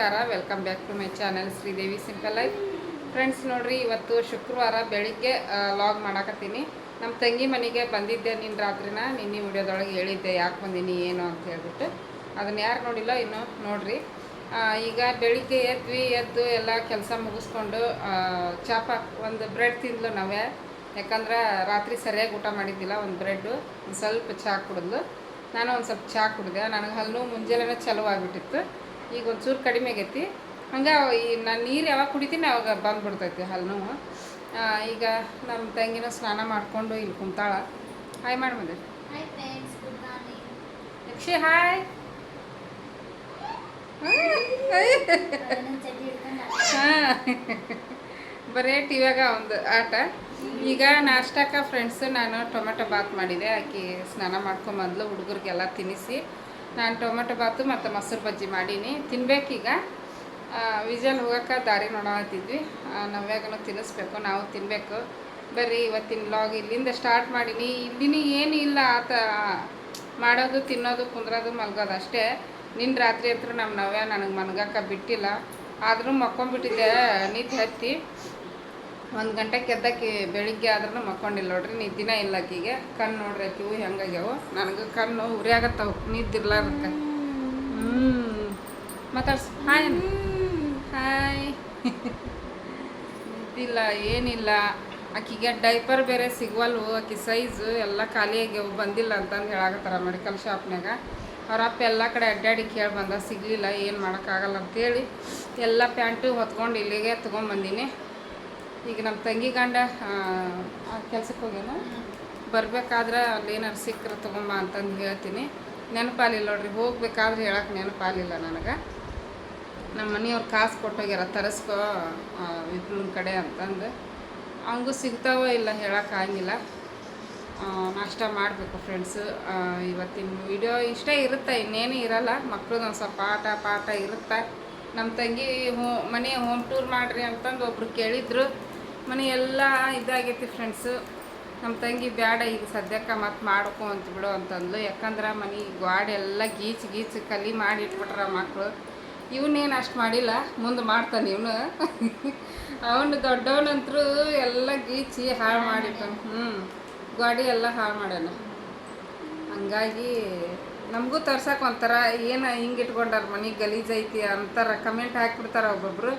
ನಮಸ್ಕಾರ welcome back to my channel Sridevi simple life friends ನೋಡ್ರಿ, ಇವತ್ತು ಶುಕ್ರವಾರ ಬೆಳಿಗ್ಗೆ ಲಾಗ್ ಮಾಡಾಕತ್ತೀನಿ. ನಮ್ಮ ತಂಗಿ ಮನೆಗೆ ಬಂದಿದ್ದೆ ನಿನ್ನ ರಾತ್ರಿನ, ನಿನ್ನೆ ವಿಡಿಯೋದೊಳಗೆ ಹೇಳಿದ್ದೆ ಯಾಕೆ ಬಂದೀನಿ, ಏನು ಅಂತ ಹೇಳ್ಬಿಟ್ಟು. ಅದನ್ನ ಯಾರು ನೋಡಿಲ್ಲ, ಇನ್ನು ನೋಡ್ರಿ. ಈಗ ಬೆಳಿಗ್ಗೆ ಎದ್ವಿ, ಎದ್ದು ಎಲ್ಲ ಕೆಲಸ ಮುಗಿಸ್ಕೊಂಡು ಚಾಪ, ಒಂದು ಬ್ರೆಡ್ ತಿಂದ್ಲು ನಾವೇ. ಯಾಕಂದ್ರೆ ರಾತ್ರಿ ಸರಿಯಾಗಿ ಊಟ ಮಾಡಿದ್ದಿಲ್ಲ, ಒಂದು ಬ್ರೆಡ್ಡು ಒಂದು ಸ್ವಲ್ಪ ಚಹಾ ಕುಡಿದ್ಲು. ನಾನು ಒಂದು ಸ್ವಲ್ಪ ಚಹಾ ಕುಡಿದೆ. ನನಗೆ ಹಲ್ಲು ಮುಂಜಾನೆ ಚಲೋ ಆಗಿಬಿಟ್ಟಿತ್ತು. ಈಗ ಒಂಚೂರು ಕಡಿಮೆ ಆಗೈತಿ. ಹಂಗೆ ಈ ನಾನು ನೀರು ಯಾವಾಗ ಕುಡಿತೀನಿ ಅವಾಗ ಬಂದ್ಬಿಡ್ತೈತಿ ಹಲ್ಲು ನೋವು. ಈಗ ನಮ್ಮ ತಂಗಿನ ಸ್ನಾನ ಮಾಡಿಕೊಂಡು ಇಲ್ಲಿ ಕುಂತಾಳ. ಹಾಯ್ ಮಾಡಿ ಬಂದೆ. ಯಕ್ಷಿ ಹಾಯ್ ಹಾಂ ಬರೀ ಟಿವ್ಯಾಗ ಒಂದು ಆಟ. ಈಗ ನಾಷ್ಟಕ್ಕೆ ಫ್ರೆಂಡ್ಸು ನಾನು ಟೊಮೆಟೊ ಬಾತ್ ಮಾಡಿದೆ. ಆಕೆ ಸ್ನಾನ ಮಾಡ್ಕೊಂಬಂದ್ಲು ಹುಡುಗರಿಗೆಲ್ಲ ತಿನ್ನಿಸಿ. ನಾನು ಟೊಮೆಟೊ ಬಾತು ಮತ್ತು ಮೊಸರು ಬಜ್ಜಿ ಮಾಡೀನಿ. ತಿನ್ಬೇಕೀಗ. ವಿಜಲ್ ಹೋಗಕ್ಕೆ ದಾರಿ ನೋಡತ್ತಿದ್ವಿ ನವ್ಯಾಗನು ತಿನ್ನಿಸ್ಬೇಕು, ನಾವು ತಿನ್ನಬೇಕು ಬರ್ರಿ, ಇವತ್ತಿನ ಲಾಗ್ ಇಲ್ಲಿಂದ ಸ್ಟಾರ್ಟ್ ಮಾಡೀನಿ. ಇಲ್ಲಿನ ಏನು ಇಲ್ಲ. ಆತ ಮಾಡೋದು, ತಿನ್ನೋದು, ಕುಂದ್ರೋದು ಮಲ್ಗೋದು ಅಷ್ಟೇ. ನಿನ್ನ ರಾತ್ರಿ ಹತ್ರ ನಮ್ಮ ನವ್ಯ ನನಗೆ ಮನ್ಗಕ್ಕೆ ಬಿಟ್ಟಿಲ್ಲ. ಆದರೂ ಮಕ್ಕೊಂಬಿಟ್ಟಿದ್ದೆ, ನಿದ್ದೆ ಹತ್ತಿ. ಒಂದು ಗಂಟೆಗೆ ಎದ್ದಕ್ಕೆ ಬೆಳಿಗ್ಗೆ ಆದ್ರೂ ಮಕ್ಕೊಂಡಿಲ್ಲ ನೋಡ್ರಿ ನಿದ್ದಿನ ಇಲ್ಲ ಆಕಿಗೆ ಕಣ್ಣು ನೋಡ್ರಿ ಆಕಿವು ಹೆಂಗಾಗ್ಯಾವು. ನನಗೆ ಕಣ್ಣು ಉರಿಯಾಗತ್ತವು ನಿದ್ದಿರ್ಲಾರ್ದಕ್ಕೆ ಹ್ಞೂ ಮಾತಾಡ್ಸ್. ಹಾಯ್. ಹಾಯ್. ನಿದ್ದಿಲ್ಲ, ಏನಿಲ್ಲ. ಆಕಿಗೆ ಡೈಪರ್ ಬೇರೆ ಸಿಗ್ವಲ್ವು ಆಕಿ ಸೈಜು ಎಲ್ಲ ಖಾಲಿ ಆಗ್ಯಾವು, ಬಂದಿಲ್ಲ ಅಂತಂದು ಹೇಳಾಕತ್ತಾರ ಮೆಡಿಕಲ್ ಶಾಪ್ನಾಗ ಅವ್ರ ಅಪ್ಪ ಎಲ್ಲ ಕಡೆ ಅಡ್ಡಾಡಿ ಕೇಳಿ ಬಂದ, ಸಿಗಲಿಲ್ಲ, ಏನು ಮಾಡೋಕ್ಕಾಗಲ್ಲ ಅಂತೇಳಿ. ಎಲ್ಲ ಪ್ಯಾಂಟು ಹೊತ್ಕೊಂಡು ಇಲ್ಲಿಗೆ ತೊಗೊಂಬಂದೀನಿ ಈಗ ನಮ್ಮ ತಂಗಿ ಗಂಡ ಕೆಲ್ಸಕ್ಕೆ ಹೋಗ್ಯಾನ. ಬರ್ಬೇಕಾದ್ರೆ ಅಲ್ಲಿ ಏನಾರು ಸಿಕ್ಕರೆ ತೊಗೊಂಬ ಅಂತಂದು ಹೇಳ್ತೀನಿ. ನೆನಪಾಲಿಲ್ಲ ನೋಡ್ರಿ, ಹೋಗ್ಬೇಕಾದ್ರೆ ಹೇಳಕ್ಕೆ ನೆನಪಾಲಿಲ್ಲ ನನಗೆ. ನಮ್ಮ ಮನೆಯವ್ರು ಕಾಸು ಕೊಟ್ಟೋಗ್ಯಾರ, ತರಿಸ್ಕೋ ವಿಪ್ಲನ ಕಡೆ ಅಂತಂದು. ಅವಂಗೂ ಸಿಗ್ತಾವೋ ಇಲ್ಲ ಹೇಳೋಕ್ಕಾಗಿಲ್ಲ ನಾಷ್ಟ ಮಾಡಬೇಕು ಫ್ರೆಂಡ್ಸು ಇವತ್ತಿನ ವಿಡಿಯೋ ಇಷ್ಟೇ ಇರುತ್ತೆ, ಇನ್ನೇನು ಇರಲ್ಲ. ಮಕ್ಳದ್ದು ಒಂದು ಸ್ವಲ್ಪ ಆಟ ಪಾಠ ಇರುತ್ತೆ. ನಮ್ಮ ತಂಗಿ ಹೋ, ಮನೆ ಹೋಮ್ ಟೂರ್ ಮಾಡಿರಿ ಅಂತಂದು ಒಬ್ರು ಕೇಳಿದ್ರು. ಮನೆ ಎಲ್ಲ ಇದಾಗೈತಿ ಫ್ರೆಂಡ್ಸು ನಮ್ಮ ತಂಗಿ ಬೇಡ ಈಗ ಸದ್ಯಕ್ಕೆ ಮತ್ತೆ ಮಾಡ್ಕೊ ಅಂತ ಬಿಡು ಅಂತಂದ್ಲು. ಯಾಕಂದ್ರೆ ಮನೆ ಗ್ವಾಡೆ ಎಲ್ಲ ಗೀಚ್ ಗೀಚ್ ಕಲಿ ಮಾಡಿ ಇಟ್ಬಿಟ್ರ ಮಕ್ಕಳು ಇವನೇನು ಅಷ್ಟು ಮಾಡಿಲ್ಲ, ಮುಂದೆ ಮಾಡ್ತಾನೆ ಇವನು. ಅವನು ದೊಡ್ಡವನಂತರೂ ಎಲ್ಲ ಗೀಚಿ ಹಾಳು ಮಾಡಿಟ್ಟನು ಹ್ಞೂ ಗಾಡಿ ಎಲ್ಲ ಹಾಳು ಮಾಡ್ಯಾನ. ಹಂಗಾಗಿ ನಮಗೂ ತರ್ಸಕ್ಕೆ ಒಂಥರ ಏನು ಹಿಂಗೆ ಇಟ್ಕೊಂಡಾರ ಮನೆ ಗಲೀಜೈತಿ ಅಂತಾರ ಕಮೆಂಟ್ ಹಾಕಿಬಿಡ್ತಾರೆ ಒಬ್ಬೊಬ್ರು.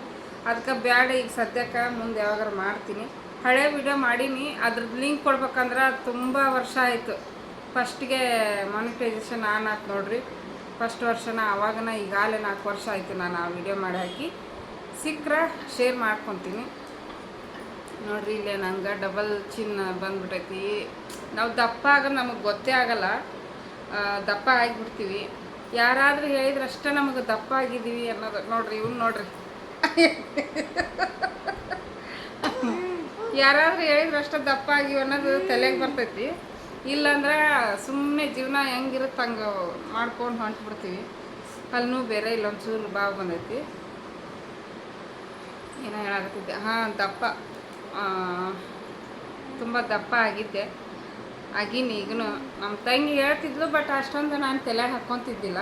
ಅದಕ್ಕೆ ಬ್ಯಾಡ, ಈಗ ಸದ್ಯಕ್ಕೆ ಮುಂದೆ ಯಾವಾಗಾರು ಮಾಡ್ತೀನಿ. ಹಳೆ ವಿಡಿಯೋ ಮಾಡೀನಿ, ಅದ್ರದ್ದು ಲಿಂಕ್ ಕೊಡ್ಬೇಕಂದ್ರೆ ತುಂಬ ವರ್ಷ ಆಯಿತು. ಫಸ್ಟ್ಗೆ ಮಾನಿಟೈಸೇಷನ್ ಆನ್ ಆಯ್ತು ನೋಡ್ರಿ. ಫಸ್ಟ್ ವರ್ಷನ, ಅವಾಗನ ಈಗಾಗಲೇ ನಾಲ್ಕು ವರ್ಷ ಆಯಿತು ನಾನು ಆ ವಿಡಿಯೋ ಮಾಡಿ ಹಾಕಿ. ಸಿಕ್ಕರೆ ಶೇರ್ ಮಾಡ್ಕೊತೀನಿ. ನೋಡ್ರಿ, ಇಲ್ಲೇ ನಂಗೆ ಡಬಲ್ ಚಿನ್ ಬಂದ್ಬಿಟ್ಟೈತಿ ನಾವು ದಪ್ಪ ಆಗ ನಮಗೆ ಗೊತ್ತೇ ಆಗಲ್ಲ. ದಪ್ಪ ಆಗಿಬಿಡ್ತೀವಿ. ಯಾರಾದರೂ ಹೇಳಿದ್ರೆ ಅಷ್ಟೇ ನಮಗೆ ದಪ್ಪ ಆಗಿದ್ದೀವಿ ಅನ್ನೋದು. ನೋಡ್ರಿ, ಇವ್ನು ನೋಡ್ರಿ. ಯಾರಾದರೂ ಹೇಳಿದ್ರೆ ಅಷ್ಟು ದಪ್ಪ ಆಗಿ ಅನ್ನೋದು ತಲೆಗೆ ಬರ್ತೈತಿ. ಇಲ್ಲಾಂದ್ರೆ ಸುಮ್ಮನೆ ಜೀವನ ಹೆಂಗಿರುತ್ತೆ ಹಂಗೆ ಮಾಡ್ಕೊಂಡು ಹೊಂಟ್ಬಿಡ್ತೀವಿ. ಅಲ್ಲೂ ಬೇರೆ ಇಲ್ಲೊಂದು ಚೂರು ಬಾವು ಬಂದೈತಿ. ಏನೋ ಹೇಳಾಕತ್ತಿದ್ದೆ. ಹಾಂ, ದಪ್ಪ. ತುಂಬ ದಪ್ಪ ಆಗಿದ್ದೆ. ಆಗಿನ ಈಗನು. ನಮ್ಮ ತಂಗಿ ಹೇಳ್ತಿದ್ಲು, ಬಟ್ ಅಷ್ಟೊಂದು ನಾನು ತಲೆ ಹಾಕ್ಕೊತಿದ್ದಿಲ್ಲ.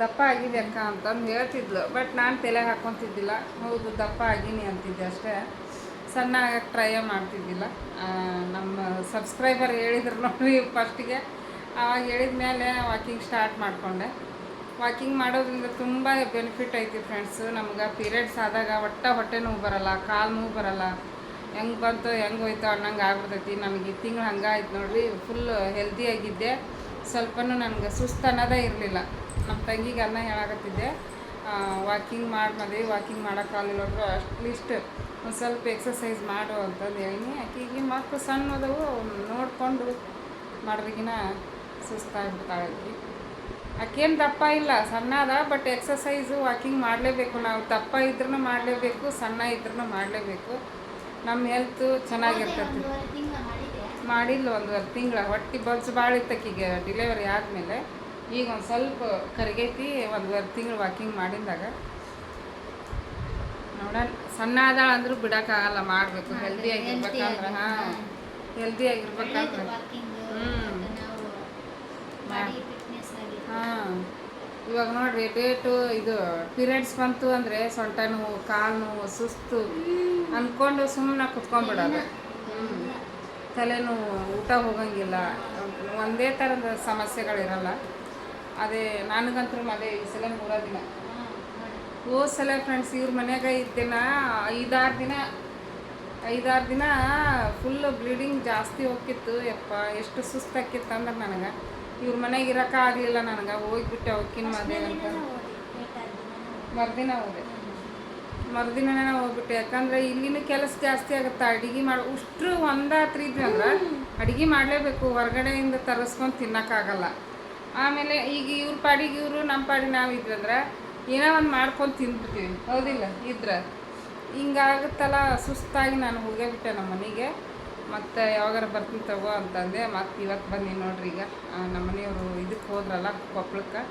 ದಪ್ಪ ಆಗಿದೆ ಅಕ್ಕ ಅಂತಂದು ಹೇಳ್ತಿದ್ಲು. ಬಟ್ ನಾನು ತಲೆ ಹಾಕ್ಕೊತಿದ್ದಿಲ್ಲ ಹೌದು, ದಪ್ಪ ಆಗೀನಿ ಅಂತಿದ್ದೆ ಅಷ್ಟೇ. ಸಣ್ಣ ಆಗಕ್ಕೆ ಟ್ರೈ ಮಾಡ್ತಿದ್ದಿಲ್ಲ ನಮ್ಮ ಸಬ್ಸ್ಕ್ರೈಬರ್ ಹೇಳಿದ್ರು ನೋಡಿ ಫಸ್ಟಿಗೆ ಆವಾಗ ಹೇಳಿದ ಮೇಲೆ ವಾಕಿಂಗ್ ಸ್ಟಾರ್ಟ್ ಮಾಡಿಕೊಂಡೆ. ವಾಕಿಂಗ್ ಮಾಡೋದ್ರಿಂದ ತುಂಬ ಬೆನಿಫಿಟ್ ಐತಿ ಫ್ರೆಂಡ್ಸು ನಮ್ಗೆ ಪೀರಿಯಡ್ಸ್ ಆದಾಗ ಒಟ್ಟ ಹೊಟ್ಟೆ ನೋವು ಬರಲ್ಲ, ಕಾಲು ನೋವು ಬರಲ್ಲ. ಹೆಂಗೆ ಬಂತು, ಹೆಂಗೆ ಹೋಯ್ತು ಅನ್ನಂಗೆ ಆಗ್ಬಿಡ್ತೈತಿ. ನಮಗೆ ಈ ತಿಂಗಳು ಹಂಗಾಯ್ತು ನೋಡಿರಿ. ಫುಲ್ ಹೆಲ್ದಿಯಾಗಿದ್ದೆ ಸ್ವಲ್ಪನೂ ನನಗೆ ಸುಸ್ತು ಅನ್ನೋದೇ ಇರಲಿಲ್ಲ. ನಮ್ಮ ತಂಗಿಗೆ ಅನ್ನ ಹೇಳಾಕತ್ತಿದ್ದೆ. ವಾಕಿಂಗ್ ಮಾಡಿ ಮದುವೆ ವಾಕಿಂಗ್ ಮಾಡೋಕ್ಕಾಗಲಿಲ್ಲ ಅಂದ್ರೆ ಅಟ್ಲೀಸ್ಟ್ ಒಂದು ಸ್ವಲ್ಪ ಎಕ್ಸಸೈಸ್ ಮಾಡು ಅಂತಂದು ಹೇಳಿ ಆಕೆಗೆ ಮಕ್ಕಳು ಸಣ್ಣದವು ನೋಡಿಕೊಂಡು ಮಾಡ್ರಿಗಿನ ಸುಸ್ತಾಗ್ಬಿಡ್ತಾಳೆ ಆಕಿ. ಆಕೇನು ದಪ್ಪ ಇಲ್ಲ ಸಣ್ಣ ಅದ ಬಟ್ ಎಕ್ಸಸೈಸು ವಾಕಿಂಗ್ ಮಾಡಲೇಬೇಕು. ನಾವು ದಪ್ಪ ಇದ್ರೂ ಮಾಡಲೇಬೇಕು ಸಣ್ಣ ಇದ್ರೂ ಮಾಡಲೇಬೇಕು. ನಮ್ಮ ಹೆಲ್ತು ಚೆನ್ನಾಗಿರ್ತೈತಿ. ಮಾಡಿಲ್ಲ ಒಂದುವರೆ ತಿಂಗಳ ಹೊಟ್ಟೆ ಬಗ್ಸ್ ಭಾಳ ಇತ್ತಕ್ಕಿಗೆ ಡಿಲೆವರಿ ಆದಮೇಲೆ. ಈಗ ಒಂದು ಸ್ವಲ್ಪ ಕರಿಗೈತಿ ಒಂದುವರೆ ತಿಂಗಳು ವಾಕಿಂಗ್ ಮಾಡಿದಾಗ ನೋಡೋಣ ಸಣ್ಣ ಆದಾಳ ಅಂದ್ರೂ ಬಿಡೋಕ್ಕಾಗಲ್ಲ ಮಾಡಬೇಕು ಹೆಲ್ದಿಯಾಗಿರ್ಬೇಕಂದ್ರೆ ಹಾಂ ಹೆಲ್ದಿಯಾಗಿರ್ಬೇಕಂದ್ರೆ ಆಗಿ. ಹಾಂ. ಇವಾಗ ನೋಡ್ರಿ ಡೇಟು ಇದು ಪೀರಿಯಡ್ಸ್ ಬಂತು ಅಂದರೆ ಸೊಂಟ ನೋವು ಕಾಲು ನೋವು ಸುಸ್ತು ಅಂದ್ಕೊಂಡು ಸುಮ್ಮನೆ ಕುತ್ಕೊಂಡ್ಬಿಡೋದು. ಹ್ಞೂ ತಲೆನೋವು ಊಟ ಹೋಗಂಗಿಲ್ಲ. ಒಂದೇ ಥರದ ಸಮಸ್ಯೆಗಳಿರಲ್ಲ. ಅದೇ ನನಗಂತೂ ಅದೇ ಈ ಸಲ ಮೂರ ದಿನ. ಹೋದ ಸಲ ಫ್ರೆಂಡ್ಸ್ ಇವ್ರ ಮನೆಯಾಗ ಇದ್ದಿನ ಐದಾರು ದಿನ ಐದಾರು ದಿನ ಫುಲ್ ಬ್ಲೀಡಿಂಗ್ ಜಾಸ್ತಿ ಹೋಗ್ತಿತ್ತು. ಯಪ್ಪ ಎಷ್ಟು ಸುಸ್ತಾಕಿತ್ತು ಅಂದ್ರೆ ನನಗೆ. ಇವ್ರ ಮನೆಗೆ ಇರೋಕ್ಕಾಗಲಿಲ್ಲ ಆಗಲಿಲ್ಲ ನನಗೆ. ಹೋಗ್ಬಿಟ್ಟೆ ಅವಕ್ಕಿನ ಮದುವೆ ಅಂತ. ಮರುದಿನ ಹೋದೆ ಮರುದಿನನೇ ಹೋಗ್ಬಿಟ್ಟೆ. ಯಾಕಂದ್ರೆ ಇಲ್ಲಿನ ಕೆಲಸ ಜಾಸ್ತಿ ಆಗುತ್ತೆ. ಅಡಿಗೆ ಮಾಡಿ ಉಷ್ಟ್ರು ಒಂದ ಹತ್ರ ಇದ್ವಿ ಅಂದ್ರೆ ಅಡಿಗೆ ಮಾಡಲೇಬೇಕು. ಹೊರಗಡೆಯಿಂದ ತರಿಸ್ಕೊಂಡು ತಿನ್ನೋಕ್ಕಾಗಲ್ಲ. ಆಮೇಲೆ ಈಗ ಇವ್ರ ಪಾಡಿಗೆ ಇವರು ನಮ್ಮ ಪಾಡಿಗೆ ನಾವು ಇದ್ವಿ ಅಂದ್ರೆ ಏನೋ ಒಂದು ಮಾಡ್ಕೊಂಡು ತಿಂದ್ಬಿಡ್ತೀವಿ. ಹೌದಿಲ್ಲ? ಇದ್ರೆ. ಹಿಂಗಾಗುತ್ತಲ್ಲ, ಸುಸ್ತಾಗಿ ನಾನು ಹೋಗೇ ಬಿಟ್ಟೆ ನಮ್ಮ ಮನೆಗೆ. ಮತ್ತು ಯಾವಾಗಾರ ಬರ್ತೀನಿ ತಗೋ ಅಂತಂದೆ. ಮತ್ತೆ ಇವತ್ತು ಬನ್ನಿ ನೋಡ್ರಿ ಈಗ. ನಮ್ಮ ಮನೆಯವರು ಇದಕ್ಕೆ ಹೋದ್ರಲ್ಲ ಕೊಪ್ಪಳಕ್ಕೆ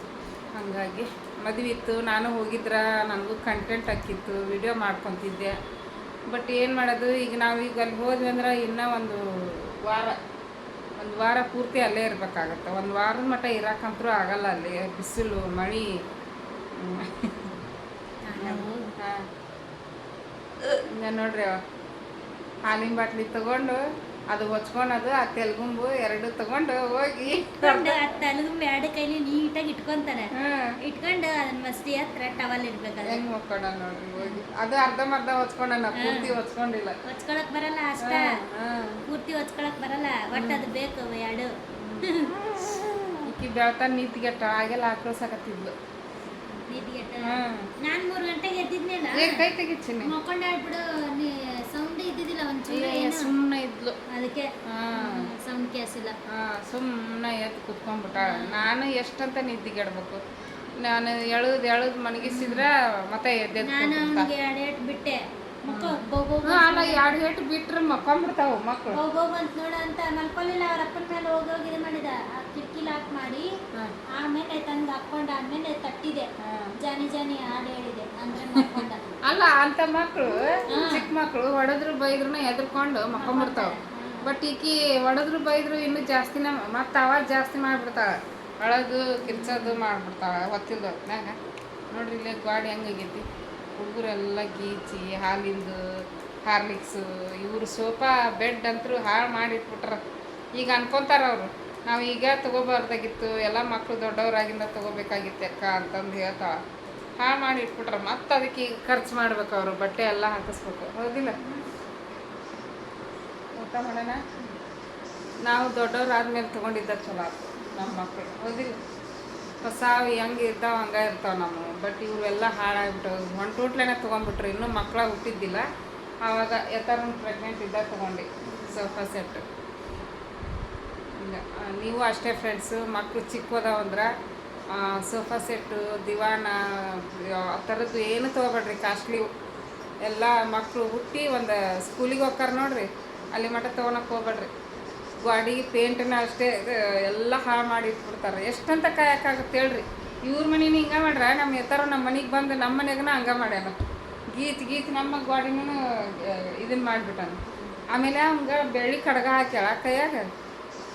ಹಾಗಾಗಿ ಮದುವೆ ಇತ್ತು ನಾನು ಹೋಗಿದ್ರ ನನಗೂ ಕಂಟೆಂಟ್ ಹಾಕಿತ್ತು ವಿಡಿಯೋ ಮಾಡ್ಕೊತಿದ್ದೆ. ಬಟ್ ಏನು ಮಾಡೋದು ಈಗ ನಾವು ಈಗ ಅಲ್ಲಿ ಹೋದ್ವಿ ಅಂದ್ರೆ ಇನ್ನೂ ಒಂದು ವಾರ ಒಂದು ವಾರ ಪೂರ್ತಿ ಅಲ್ಲೇ ಇರಬೇಕಾಗತ್ತೆ. ಒಂದು ವಾರದ ಮಟ್ಟ ಇರೋಕ್ಕಂತರೂ ಆಗಲ್ಲ ಅಲ್ಲಿ ಬಿಸಿಲು ಮಳೆ. ಹಾಂ. ನೋಡ್ರಿ ಹಾಲಿನ ಬಾಟ್ಲಿ ತಗೊಂಡು ಅದು ಹೊಚ್ಕೊಳೋದು ಆ ತೆಲುಗುಂಬು ಎರಡು ತಗೊಂಡು ಹೋಗಿ. ಇಟ್ಕೊಂಡು ಆ ತಲೆಗುಂಬೆ ಎರಡು ಕೈಲಿ ನೀಟಾಗಿ ಇಟ್ಕೊಂತಾನೆ ಹಾಂ. ಇಟ್ಕೊಂಡು ಅದನ್ನ ಮಸ್ತಿ ಹತ್ರ ಟವಲ್ ಇಡ್ಬೇಕಾದ್ರೆ. ಹೆಂಗ್ ನೋಡಿ ನೋಡ್ರಿ ಹೋಗಿ. ಅದು ಅರ್ಧಂಬರ್ಧ ಹೊಚ್ಕೊಂಡ ಪೂರ್ತಿ ಹೊಚ್ಕೊಂಡಿಲ್ಲ. ಹೊಚ್ಕೊಳಕ್ ಬರಲ್ಲ ಅಷ್ಟ. ಪೂರ್ತಿ ಹೊಚ್ಕೊಳಕ್ ಬರಲ್ಲ. ಒಟ್ಟು ಅದು ಬೇಕು ಎರಡು. ಈಕಿ ಬೆಳ್ತಾನ ನೀತಿಗೆಟ್ಟ ಆಗೆಲ್ಲ ಹಾಕೋಸಕತ್ತಿದ್ಲು ನಾನ್ ಮೂರ್ ಗಂಟೆಗೆ ಎದ್ದಿದ್ನಲ್ಲ? ಕೈ ತೆಗಿಚ್ಚಿನಿ ಮಕ್ಕೊಂಡಾಡ್ಬಿಡು ಸೌಂಡ್ ಇದ್ದಿದ್ದಿಲ್ಲ ಒಂಚೂರು ಸುಮ್ಮನೆ ಇದ್ಲು. ಅದಕ್ಕೆ ಸೌಂಡ್ ಕೇಸಿಲ್ಲ ಸುಮ್ಮನೆ ಎದ್ದು ಕುತ್ಕೊಂಡ್ಬಿಟ್ಟಾಳ ನಾನು ಎಷ್ಟಂತ ನಿದ್ದಿಗೆಡ್ಬೇಕು. ನಾನು ಎಳದ್ ಎಳದ್ ಮನಗಿಸಿದ್ರ ಮತ್ತೆ ಎದ್ದೆದ್ದು ನಾನು. ಅವನಿಗೆ ಏಟ್ ಬಿಟ್ಟೆ ಅಲ್ಲ ಎರಡು ಏಟು ಬಿಟ್ರೆ ಮಕ್ಕೊಂಬಿಡ್ತಾವ ಮಕ್ಕಳು ಹೋಗೋ ಬಂತ ನೋಡ ಅಂತ ಮಲ್ಕೊಳ್ಳಿಲ್ಲ ಅವ್ರ ಅಪ್ಪನ ಮೇಲೆ ಹೋಗೋಗಿ ಇದು ಮಾಡಿದ. ಆ ಕಿಟಕಿ ಲಾಕ್ ಮಾಡಿ ಆಮೇಲೆ ತಂದು ಹಾಕೊಂಡ ಆಮೇಲೆ ತಟ್ಟಿದೆ. ಜಾನಿ ಜಾನಿ ಹಾಡು ಹೇಳಿದೆ ಅಂದ್ರೆ ಮಲ್ಕೊಂಡ. ಅಲ್ಲ ಅಂತ ಮಕ್ಕಳು ಚಿಕ್ಕ ಮಕ್ಕಳು ಹೊಡೆದ್ರು ಬೈದ್ರು ಹೆದರ್ಕೊಂಡು ಮಕ್ಕೊಂಬಿಡ್ತಾವ. ಬಟ್ ಈಕಿ ಹೊಡೆದ್ರು ಬೈದ್ರು ಇನ್ನೂ ಜಾಸ್ತಿನ ಮತ್ತೆ ಅವಾಗ ಜಾಸ್ತಿ ಮಾಡ್ಬಿಡ್ತಾವ ಅಳದು ಕಿರ್ಚೋದು ಮಾಡ್ಬಿಡ್ತಾವ ಹೊತ್ತಿಲ್ದ ಹೊತ್ನ್ಯಾಗ ನೋಡ್ರಿ ಇಲ್ಲೇ ಗಾಡಿ ಹೆಂಗಾಗೈತಿ ಹುಡುಗರೆಲ್ಲ ಗೀಚಿ ಹಾಲಿಂದು ಹಾರ್ಲಿಕ್ಸು ಇವರು ಸೋಫಾ ಬೆಡ್ ಅಂತರೂ ಹಾಳು ಮಾಡಿಟ್ಬಿಟ್ರ. ಈಗ ಅನ್ಕೊಂತಾರ ಅವರು ನಾವು ಈಗ ತಗೋಬಾರ್ದಾಗಿತ್ತು ಎಲ್ಲ ಮಕ್ಕಳು ದೊಡ್ಡವರಾಗಿಂದ ತಗೋಬೇಕಾಗಿತ್ತು ಅಕ್ಕ ಅಂತಂದು ಹೇಳ್ತಾವ ಹಾಳು ಮಾಡಿ ಇಟ್ಬಿಟ್ರ ಮತ್ತೆ ಅದಕ್ಕೆ ಈಗ ಖರ್ಚು ಮಾಡ್ಬೇಕು ಅವರು ಬಟ್ಟೆ ಎಲ್ಲ ಹಾಕಿಸ್ಬೇಕು. ಹೌದಿಲ್ಲ? ಊಟ ಮಾಡೋಣ? ನಾವು ದೊಡ್ಡವ್ರು ಆದ್ಮೇಲೆ ತೊಗೊಂಡಿದ್ದ ಚಲೋ ಆಯ್ತು ನಮ್ಮ ಮಕ್ಕಳು ಹೌದಿಲ್ಲ? ಹೊಸ ಹೆಂಗೆ ಇರ್ತಾವ, ಹಂಗೆ ಇರ್ತಾವ ನಾವು ಬಟ್ ಇವರೆಲ್ಲ ಹಾಳಾಗ್ಬಿಟ್ಟು, ಒಂದು ಹೊಂಟೂಟ್ಲೆನೆ ತೊಗೊಂಡ್ಬಿಟ್ರು ಇನ್ನೂ ಮಕ್ಕಳ ಹುಟ್ಟಿದ್ದಿಲ್ಲ. ಆವಾಗ ಎತ್ತರ ಪ್ರೆಗ್ನೆಂಟ್ ಇದ್ದಾಗ ತೊಗೊಂಡು ಸೋಫಾ ಸೆಟ್ ನೀವು ಅಷ್ಟೇ ಫ್ರೆಂಡ್ಸು ಮಕ್ಕಳು ಚಿಕ್ಕದಾವಂದ್ರೆ ಸೋಫಾ ಸೆಟ್ಟು ದಿವಾನ, ಆ ಥರದ್ದು ಏನು ತೊಗೊಬೇಡ್ರಿ ಕಾಸ್ಟ್ಲಿ ಎಲ್ಲ ಮಕ್ಕಳು ಹುಟ್ಟಿ ಒಂದು ಸ್ಕೂಲಿಗೆ ಹೋಗ್ತಾರೆ ನೋಡ್ರಿ, ಅಲ್ಲಿ ಮಟ್ಟ ತೊಗೊಳಕ್ಕೆ ಹೋಗ್ಬೇಡ್ರಿ. ಗಾಡಿಗೆ ಪೇಂಟನ್ನ ಅಷ್ಟೇ ಎಲ್ಲ ಹಾಳು ಮಾಡಿ ಇಟ್ಬಿಡ್ತಾರೆ ಎಷ್ಟಂತ ಕಾಯಕ್ಕಾಗುತ್ತೆ ಹೇಳ್ರಿ. ಇವ್ರ ಮನೇನ ಹಿಂಗೆ ಮಾಡ್ರೆ ನಮ್ಮ ಎತ್ತಾರ ನಮ್ಮ ಮನೆಗೆ ಬಂದು ನಮ್ಮ ಮನೆಗನ ಹಂಗೆ ಮಾಡ್ಯಾನ ಗೀತ್ ಗೀತ್ ನಮ್ಮ ಗಾಡಿನೂ ಇದನ್ನ ಮಾಡಿಬಿಟ್ಟಾನ. ಆಮೇಲೆ ಅವಂಗೆ ಬೆಳ್ಳಿ ಕಡಗ ಹಾಕ್ಯಾಳ. ಕೈಯಾಗ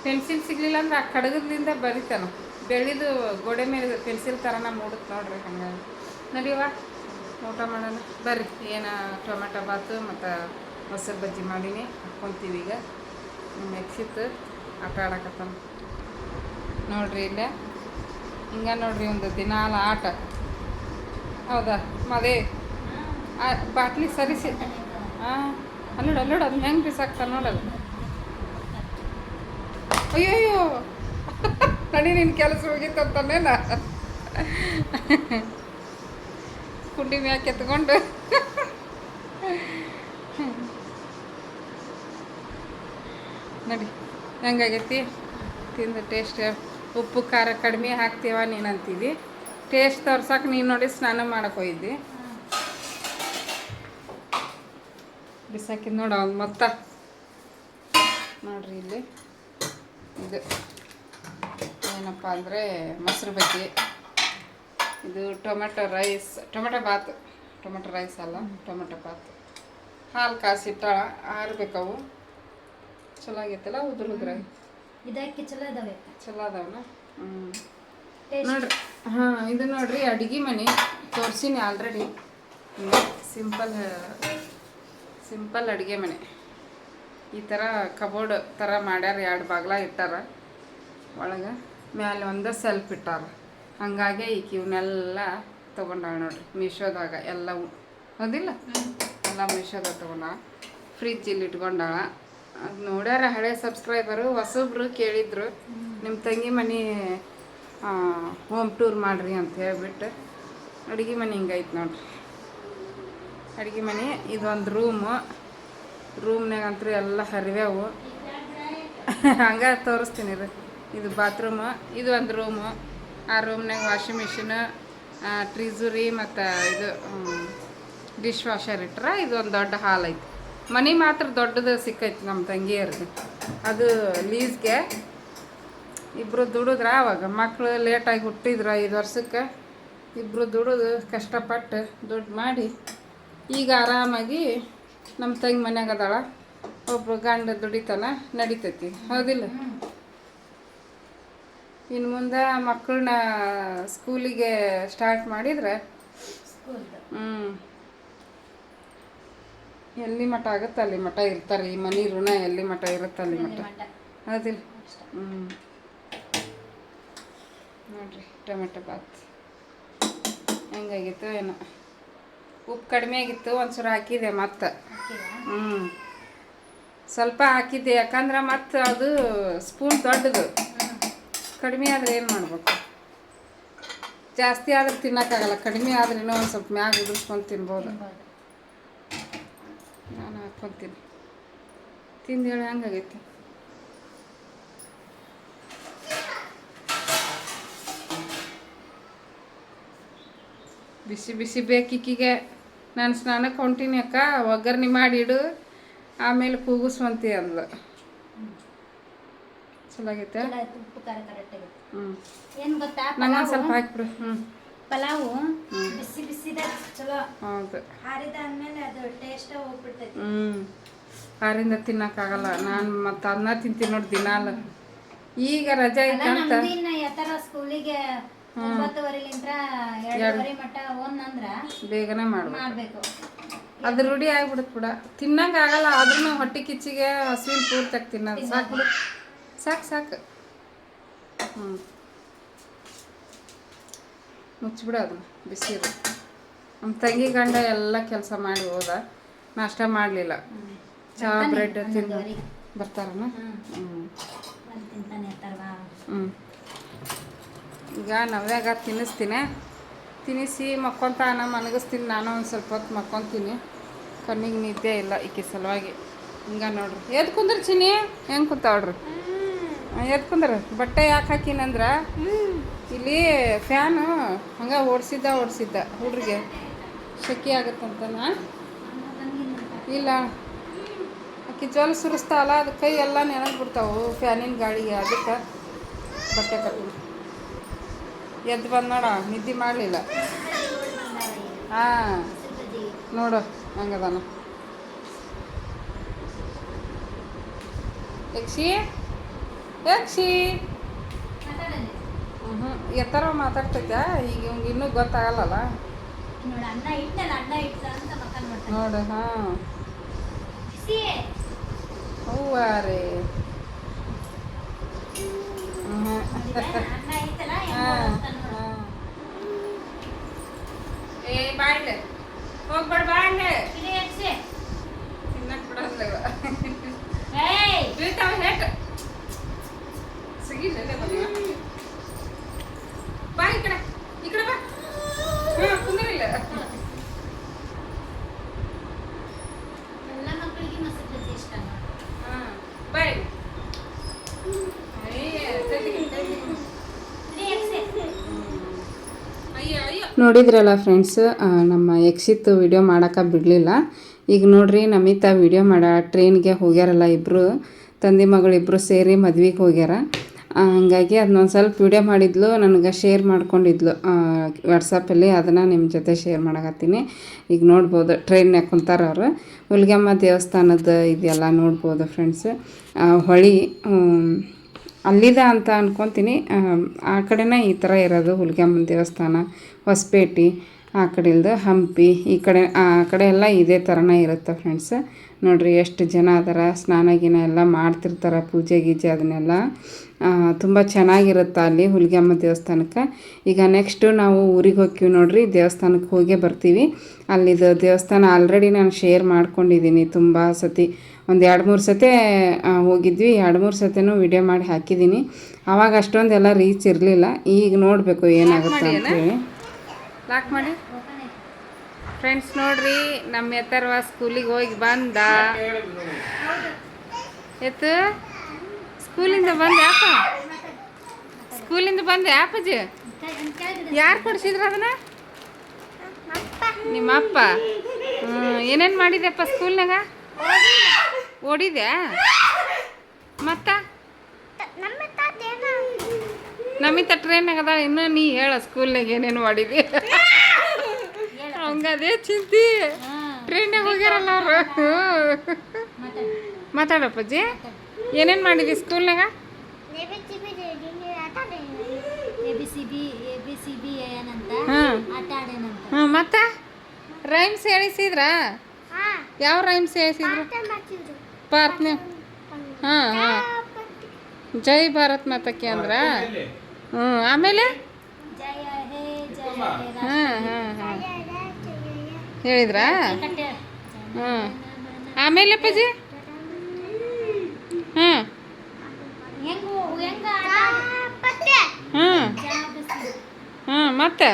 ಪೆನ್ಸಿಲ್ ಸಿಗ್ಲಿಲ್ಲ ಅಂದ್ರೆ ಆ ಕಡಗದಿಂದ ಬರಿತಾನ. ಬೆಳ್ಳಿದು ಗೋಡೆ ಮೇಲೆ ಪೆನ್ಸಿಲ್ ಥರನ ಮೂಡುತ್ತೆ ನೋಡ್ರಿ ಹಂಗಾಗಿ ನಡೀವ ಊಟ ಮಾಡೋಣ. ಬರ್ರಿ. ಏನು ಟೊಮೆಟೊ ಬಾತು ಮತ್ತು ಮೊಸರು ಬಜ್ಜಿ ಮಾಡೀನಿ. ಹಾಕ್ಕೊತೀವಿ ಈಗ. ಮೆಕ್ಸಿತ್ತು ಆಟ ಆಡಕತ್ತಾನ. ನೋಡ್ರಿ ಇಲ್ಲೇ. ಹಿಂಗೆ ನೋಡ್ರಿ ಒಂದು ದಿನಾಲ ಆಟ. ಹೌದಾ? ಮದೇ? ಬಾಟ್ಲಿ ಸರಿಸಿ. ಹಾಂ ಅಲ್ಲೋಡ ಅಲ್ಲೋಡ ಅದನ್ನ ಹೆಂಗೆ ಬಿಸಾಕ್ತಾನೆ ನೋಡಲ್ಲ ಅಯ್ಯೋ ನಡಿ ನಿನ್ನ ಕೆಲಸ ಹೋಗಿತ್ತಂತಾನೇನ ಕುಂಡಿ ಮ್ಯಾಕೆ ಎತ್ಕೊಂಡು ನಡಿ ಹೆಂಗಾಗೈತಿ? ತಿಂದು ಟೇಸ್ಟ್ ಉಪ್ಪು, ಖಾರ ಕಡಿಮೆ ಹಾಕ್ತೀವ ನೀನು ಅಂತೀವಿ ಟೇಸ್ಟ್ ತೋರ್ಸಕ್ಕೆ ನೀನು ನೋಡಿ ಸ್ನಾನ ಮಾಡಕ್ಕೆ ಹೋಗಿದ್ದಿ. ಬಿಸಾಕಿದ್ ನೋಡ ಒಂದು ಮೊತ್ತ. ನೋಡ್ರಿ ಇಲ್ಲಿ. ಇದು ಏನಪ್ಪ ಅಂದರೆ ಮೊಸರು ಬಜ್ಜಿ. ಇದು tomato rice, tomato bath tomato rice ಅಲ್ಲ, ಟೊಮೆಟೊ ಬಾತ್ ಹಾಲು ಕಾಸಿಟ್ಟ ಆರ್ಬೇಕವು ಚಲೋ ಆಗೈತಲ್ಲ ಉದುರು? ಉದ್ರ ಇದಕ್ಕೆ ಚಲೋ ಅದಾವೆ ಚಲೋ ಅದಾವನ? ನೋಡ್ರಿ. ಹಾಂ ಇದು ನೋಡ್ರಿ ಅಡುಗೆ ಮನೆ. ತೋರಿಸಿನಿ ಆಲ್ರೆಡಿ ಸಿಂಪಲ್ ಸಿಂಪಲ್ ಅಡುಗೆ ಮನೆ. ಈ ಥರ ಕಬೋರ್ಡ್ ಥರ ಮಾಡ್ಯಾರ ಎರಡು ಬಾಗ್ಲ ಇಟ್ಟಾರ. ಒಳಗೆ ಮ್ಯಾಲೆ ಒಂದು ಸೆಲ್ಫ್ ಇಟ್ಟಾರ. ಹಂಗಾಗಿ ಈಗ ಇವನ್ನೆಲ್ಲ ತೊಗೊಂಡಾಳ ನೋಡ್ರಿ. ಮೀಶೋದಾಗ ಎಲ್ಲವೂ ಹೌದಿಲ್ಲ? ಎಲ್ಲ ಮೀಶೋದಾಗ ತೊಗೊಂಡಾಳ. ಫ್ರಿಜ್ ಇಲ್ಲಿ ಇಟ್ಕೊಂಡಾಳ. ಅದು ನೋಡ್ಯಾರ ಹಳೆ ಸಬ್ಸ್ಕ್ರೈಬರು ಹೊಸಬ್ರು ಕೇಳಿದ್ರು ನಿಮ್ಮ ತಂಗಿ ಮನೆ ಹೋಮ್ ಟೂರ್ ಮಾಡ್ರಿ ಅಂತ ಹೇಳಿಬಿಟ್ಟು, ಅಡುಗೆ ಮನೆ ಹಿಂಗೈತೆ ನೋಡ್ರಿ. ಅಡುಗೆ ಮನೆ, ಇದೊಂದು ರೂಮು ರೂಮ್ನಾಗ ಅಂತೂ ಎಲ್ಲ ಹರಿವೆವು ಹಂಗೆ ತೋರಿಸ್ತೀನಿ ರೀ ಇದು ಬಾತ್ರೂಮು ಇದು ಒಂದು ರೂಮು ಆ ರೂಮ್ನಾಗ ವಾಷಿಂಗ್ ಮಿಷಿನ್ ಟ್ರೀಜುರಿ ಮತ್ತು ಇದು ಡಿಶ್ ವಾಷರ್ ಇಟ್ರೆ ಒಂದು ದೊಡ್ಡ ಹಾಲ್ ಐತಿ. ಮನೆ ಮಾತ್ರ ದೊಡ್ಡದು ಸಿಕ್ಕೈತಿ ನಮ್ಮ ತಂಗಿಯರಿಗೆ ಅದು ಲೀಸ್ಗೆ ಇಬ್ಬರು ದುಡಿದ್ರ ಆವಾಗ ಮಕ್ಕಳು ಲೇಟಾಗಿ ಹುಟ್ಟಿದ್ರ ಐದು ವರ್ಷಕ್ಕೆ ಇಬ್ಬರು ದುಡಿದು ಕಷ್ಟಪಟ್ಟು ದುಡ್ಡು ಮಾಡಿ ಈಗ ಆರಾಮಾಗಿ ನಮ್ಮ ತಂಗಿ ಮನ್ಯಾಗ ಅದಾಳ. ಒಬ್ಬರು ಗಂಡ ದುಡಿತಾನ ನಡಿತೈತಿ. ಹೌದಿಲ್ಲ? ಇನ್ನು ಮುಂದೆ ಮಕ್ಕಳನ್ನ ಸ್ಕೂಲಿಗೆ ಸ್ಟಾರ್ಟ್ ಮಾಡಿದರೆ ಹ್ಞೂ ಎಲ್ಲಿ ಮಠ ಆಗುತ್ತೆ ಅಲ್ಲಿ ಮಠ ಇರ್ತಾರೆ ಈ ಮನೆ ಋಣ ಎಲ್ಲಿ ಮಠ ಇರುತ್ತೆ ಅಲ್ಲಿ ಮಠ. ಅದಿಲ್ಲ ಹೌದಿಲ್ಲ? ಹ್ಞೂ ನೋಡ್ರಿ ಟೊಮೆಟೊ ಬಾತ್. ಹೆಂಗಾಗಿತ್ತು ಏನೋ. ಉಪ್ಪು ಕಡಿಮೆ ಆಗಿತ್ತು ಒಂಚೂರು ಹಾಕಿದೆ ಮತ್ತೆ? ಹ್ಞೂ ಸ್ವಲ್ಪ ಹಾಕಿದ್ದೆ ಯಾಕಂದ್ರೆ ಮತ್ತೆ ಅದು ಸ್ಪೂನ್ ದೊಡ್ಡದು. ಕಡಿಮೆ ಆದರೆ ಏನು ಮಾಡ್ಬೇಕು? ಜಾಸ್ತಿ ಆದ್ರೆ ತಿನ್ನೋಕ್ಕಾಗಲ್ಲ ಕಡಿಮೆ ಆದ್ರೂ ಒಂದು ಸ್ವಲ್ಪ ಮ್ಯಾಗ ಉದುರ್ಸ್ಕೊಂಡು ತಿನ್ಬೋದು. ನಾನು ಹಾಕ್ಕೊಳ್ತೀನಿ ತಿಂದು ಹೇಳಿ ಹಂಗಾಗೈತಿ. ಬಿಸಿ ಬಿಸಿ ಬೇಕಿಕ್ಕಿಗೆ ನಾನು ಸ್ನಾನಕ್ಕೆ ಹೊಂಟೀನಿ ಅಕ್ಕ ಒಗ್ಗರಣೆ ಮಾಡಿಡು ಆಮೇಲೆ ಕೂಗಿಸ್ವಂತಿ ಅಂದ್ಲು. ಚಲೋ ಆಗೈತೆ? ಹ್ಞೂ ನಂಗೊಂದು ಸ್ವಲ್ಪ ಹಾಕ್ಬಿಡು. ಹ್ಞೂ ಪಲಾವು. ಬಿಸಿ ಬಿಸಿದ. ಚಲೋ. ಹೌದು. ಹಾರಿದ ಆದ್ಮೇಲೆ ಅದು ಟೇಸ್ಟ್ ಹೋಗ್ಬಿಡ್ತೈತಿ. ಹ್ಞೂ ಆರಿಂದ ತಿನ್ನಕ್ಕಾಗಲ್ಲ. ನಾನು ಮತ್ತೆ ಅನ್ನ ತಿಂತೀನಿ ನೋಡಿ ದಿನಾಲ. ಈಗ ರಜಾ ನಮ್ದು ಇನ್ನ ಯಾತರ ಸ್ಕೂಲಿಗೆ ಒಂಬತ್ತುವರೆಲಿಂತ್ರ ಎರಡೂವರೆ ಮಟ್ಟ ಅಂದ್ರ ಬೇಗನೆ ಮಾಡ್ಬೇಕು. ಮಾಡ್ಬೇಕು. ಅದು ರೂಢಿ ಆಗ್ಬಿಡುತ್ತೆ ಕೂಡ ತಿನ್ನಂಗ ಆಗಲ್ಲ ಆದ್ರೂ ಹೊಟ್ಟೆ ಕಿಚ್ಚಿಗೆ ಹಸುವಿನ ಪೂರ್ತಿಯಾಗಿ ತಿನ್ನೋದು ಸಾಕು ಸಾಕು ಸಾಕು. ಹ್ಞೂ ಮುಚ್ಚಿಬಿಡು ಅದು ಬಿಸಿ ನಮ್ಮ ತಂಗಿ ಗಂಡ ಎಲ್ಲ ಕೆಲಸ ಮಾಡಿ ಹೋದ ನಾಷ್ಟ ಮಾಡಲಿಲ್ಲ. ಚಹಾ ಬ್ರೆಡ್ ತಿಂದು. ಹ್ಞೂ ಇರ್ತಾರವಾ ಹ್ಞೂ ಈಗ ನವ್ಯಾಗ ತಿನ್ನಿಸ್ತೀನಿ. ತಿನ್ನಿಸಿ ನಾನು ಮನಗಿಸ್ತೀನಿ ನಾನು ಒಂದು ಸ್ವಲ್ಪ ಹೊತ್ತು ಮಕ್ಕೊತೀನಿ. ಕಣ್ಣಿಗೆ ನಿದ್ದೆ ಇಲ್ಲ ಈಕೆ ಸಲುವಾಗಿ. ಹಿಂಗೆ ನೋಡ್ರಿ. ಎದ್ದು ಕುಂದ್ರಿ ಚಿನಿ ಹೆಂಗೆ ಕುಂತಾವ್ರಿ? ಎದ್ದು ಕುಂದ್ರ, ಬಟ್ಟೆ ಯಾಕೆ ಹಾಕಿನಂದ್ರೆ, ಇಲ್ಲಿ ಫ್ಯಾನು ಹಂಗೆ ಓಡಿಸಿದ್ದ ಓಡಿಸಿದ್ದ, ಹುಡ್ರಿಗೆ ಶೆಕೆ ಆಗುತ್ತಂತನ. ಇಲ್ಲ. ಅಕ್ಕಿ ಜ್ವಲ್ ಸುರಿಸ್ತಾವಲ್ಲ ಅದು ಕೈ ಎಲ್ಲ ನೆನಪು ಬಿಡ್ತಾವು, ಫ್ಯಾನಿನ ಗಾಳಿಗೆ, ಅದಕ್ಕೆ ಬಟ್ಟೆ ಕಟ್ಟಿ ಎದ್ದು ಬಂದು ನೋಡ, ನಿದ್ದೆ ಮಾಡಲಿಲ್ಲ. ಹಾಂ ನೋಡು, ಹಂಗದಾನ. ಯಕ್ಷಿ? ಯಕ್ಷಿ ಹ್ಞೂ ಎತ್ತರ ಮಾತಾಡ್ತೈತೆ ಈಗ ಇವ್ಗೆ ಇನ್ನೂ ಗೊತ್ತಾಗಲ್ಲಲ್ಲ? ನೋಡ ಹಾಂ. ಹೂವ ರೀ. ಏ ಬಾಯ್ಲೆ ಹೋಗ್ಬೇಡ ಎಡ್ಸಿ. ತಿನ್ನಕ್ ಬಿಡೋದಿಲ್ಲ. ಏಯ್! ಬೀಳ್ತಾವ ಹೇಟ್ ಸಿಗಿಲ್ಲ ಬಾ ಈ ಕಡೆ ಈ ಕಡೆ ಬಾ ಹಾಂ ಕುಂದ್ರಿಲ್ಲ ಎಲ್ಲ ಮಕ್ಕಳಿಗೆ ಮೊಸರು ಬಜ್ಜಿ ಇಷ್ಟ ನೋಡು. ಹಾಂ ಬಾಯ್ ಅಯ್ಯ ತೆಗಿಲಿ, ತೆಗಿಲಿ. ಇದು ಎಡ್ಸಿ. ಅಯ್ಯೋ ಅಯ್ಯೋ ನೋಡಿದ್ರಲ್ಲ ಫ್ರೆಂಡ್ಸ್ ನಮ್ಮ ಯಕ್ಷಿತ್ ವಿಡಿಯೋ ಮಾಡೋಕೆ ಬಿಡಲಿಲ್ಲ. ಈಗ ನೋಡ್ರಿ, ನಮಿತಾ ವಿಡಿಯೋ ಮಾಡ ಟ್ರೈನ್ಗೆ ಹೋಗ್ಯಾರಲ್ಲ ಇಬ್ಬರು ತಂದೆ ಮಗಳು ಇಬ್ಬರು ಸೇರಿ ಮದ್ವೆಗೆ ಹೋಗ್ಯಾರ. ಹಂಗಾಗಿ ಅದನ್ನೊಂದು ಸ್ವಲ್ಪ ವಿಡಿಯೋ ಮಾಡಿದ್ಲು, ನನಗೆ ಶೇರ್ ಮಾಡ್ಕೊಂಡಿದ್ಲು. ವಾಟ್ಸಪ್ಪಲ್ಲಿ ಅದನ್ನು ನಿಮ್ಮ ಜೊತೆ ಶೇರ್ ಮಾಡಕತ್ತೀನಿ. ಈಗ ನೋಡ್ಬೋದು ಟ್ರೈನ್ಯಾಗ ಕುಂತಾರ ಅವರು. ಹುಲ್ಗಮ್ಮ ದೇವಸ್ಥಾನದ ಇದೆಲ್ಲ ನೋಡ್ಬೋದು ಫ್ರೆಂಡ್ಸ್ ಹೊಳಿ ಅಲ್ಲಿದ ಅಂತ ಅಂದ್ಕೊತೀನಿ ಆ ಕಡೆನೇ ಈ ಥರ ಇರೋದು ಹುಲಿಗೆಮ್ಮನ ದೇವಸ್ಥಾನ, ಹೊಸಪೇಟೆ, ಆ ಕಡೆಲ್ದು ಹಂಪಿ, ಈ ಕಡೆ, ಆ ಕಡೆ ಎಲ್ಲ ಇದೇ ಥರನೇ ಇರುತ್ತೆ ಫ್ರೆಂಡ್ಸ್ ನೋಡ್ರಿ ಎಷ್ಟು ಜನ ಅದರ ಸ್ನಾನ ಗಿನ ಎಲ್ಲ ಮಾಡ್ತಿರ್ತಾರೆ ಪೂಜೆ ಗೀಜೆ ಅದನ್ನೆಲ್ಲ. ತುಂಬ ಚೆನ್ನಾಗಿರುತ್ತೆ ಅಲ್ಲಿ ಹುಲಿಗೆಮ್ಮ ದೇವಸ್ಥಾನಕ್ಕೆ. ಈಗ ನೆಕ್ಸ್ಟು ನಾವು ಊರಿಗೆ ಹೋಗ್ತೀವಿ ನೋಡ್ರಿ, ದೇವಸ್ಥಾನಕ್ಕೆ ಹೋಗೇ ಬರ್ತೀವಿ. ಅಲ್ಲಿದು ದೇವಸ್ಥಾನ ಆಲ್ರೆಡಿ ನಾನು ಶೇರ್ ಮಾಡ್ಕೊಂಡಿದ್ದೀನಿ ತುಂಬ ಸತಿ. ಒಂದು ಎರಡು ಮೂರು ಸತಿ ಹೋಗಿದ್ವಿ, ಎರಡು ಮೂರು ಸತಿನೂ ವಿಡಿಯೋ ಮಾಡಿ ಹಾಕಿದ್ದೀನಿ ಅವಾಗ ಅಷ್ಟೊಂದೆಲ್ಲ ರೀಚ್ ಇರಲಿಲ್ಲ. ಈಗ ನೋಡಬೇಕು ಏನಾಗುತ್ತೆ ಅಂತೇಳಿ ಲಾಕ್ ಮಾಡಿ? ಫ್ರೆಂಡ್ಸ್ ನೋಡ್ರಿ ನಮ್ಮ ಎತ್ತರ್ವ ಸ್ಕೂಲಿಗೆ ಹೋಗಿ ಬಂದ. ಎತ್ತು? ಸ್ಕೂಲಿಂದ ಬಂದ ಯಾಪ ಸ್ಕೂಲಿಂದ ಬಂದ ಯಾಪಜಿ? ಯಾರು ಕೊಡ್ಸಿದ್ರ ಅದನ್ನ? ನಿಮ್ಮ ಅಪ್ಪ ಏನೇನು ಮಾಡಿದೆಪ್ಪ ಸ್ಕೂಲ್ನಾಗ ಓಡಿದೆ ಮತ್ತ? ನಮ್ಮಿತ್ತ ಟ್ರೈನಾಗ ಇನ್ನೂ ನೀ ಹೇಳ ಸ್ಕೂಲ್ನಾಗ ಏನೇನು ಮಾಡಿದಿ ಹಂಗ ಅದೇ ಚಿಂತಿ. ಟ್ರೈನಾಗ ಹೋಗ್ಯಾರಲ್ಲ ಅವರು? ಮಾತಾಡಪ್ಪಜ್ಜಿ ಏನೇನು ಮಾಡಿದಿ ಸ್ಕೂಲ್ನಾಗ A B C B A B C B ಏನಂತ ಹಾಂ. ಮತ್ತೆ? ರೈಮ್ಸ್ ಹೇಳಿಸಿದ್ರಾ ಯಾವ ರೈಮ್ಸ್ ಹೇಳಿಸಿದ್ರು ಪ್ರಾರ್ಥನೆ ಹಾಂ ಹಾಂ. ಜೈ ಭಾರತ್ ಮಾತಕ್ಕೆ ಅಂದ್ರ? ಹ್ಞೂ ಆಮೇಲೆ? ಜಯ ಹೇ ಜಯ ಹೇ. ಹಾಂ ಹಾಂ ಹಾಂ ಹೇಳಿದ್ರಾ ಹ್ಞೂ ಆಮೇಲೆ ಅಪ್ಪಾಜಿ ಹಾಂ ಹಾಂ ಹಾಂ ಮತ್ತೆ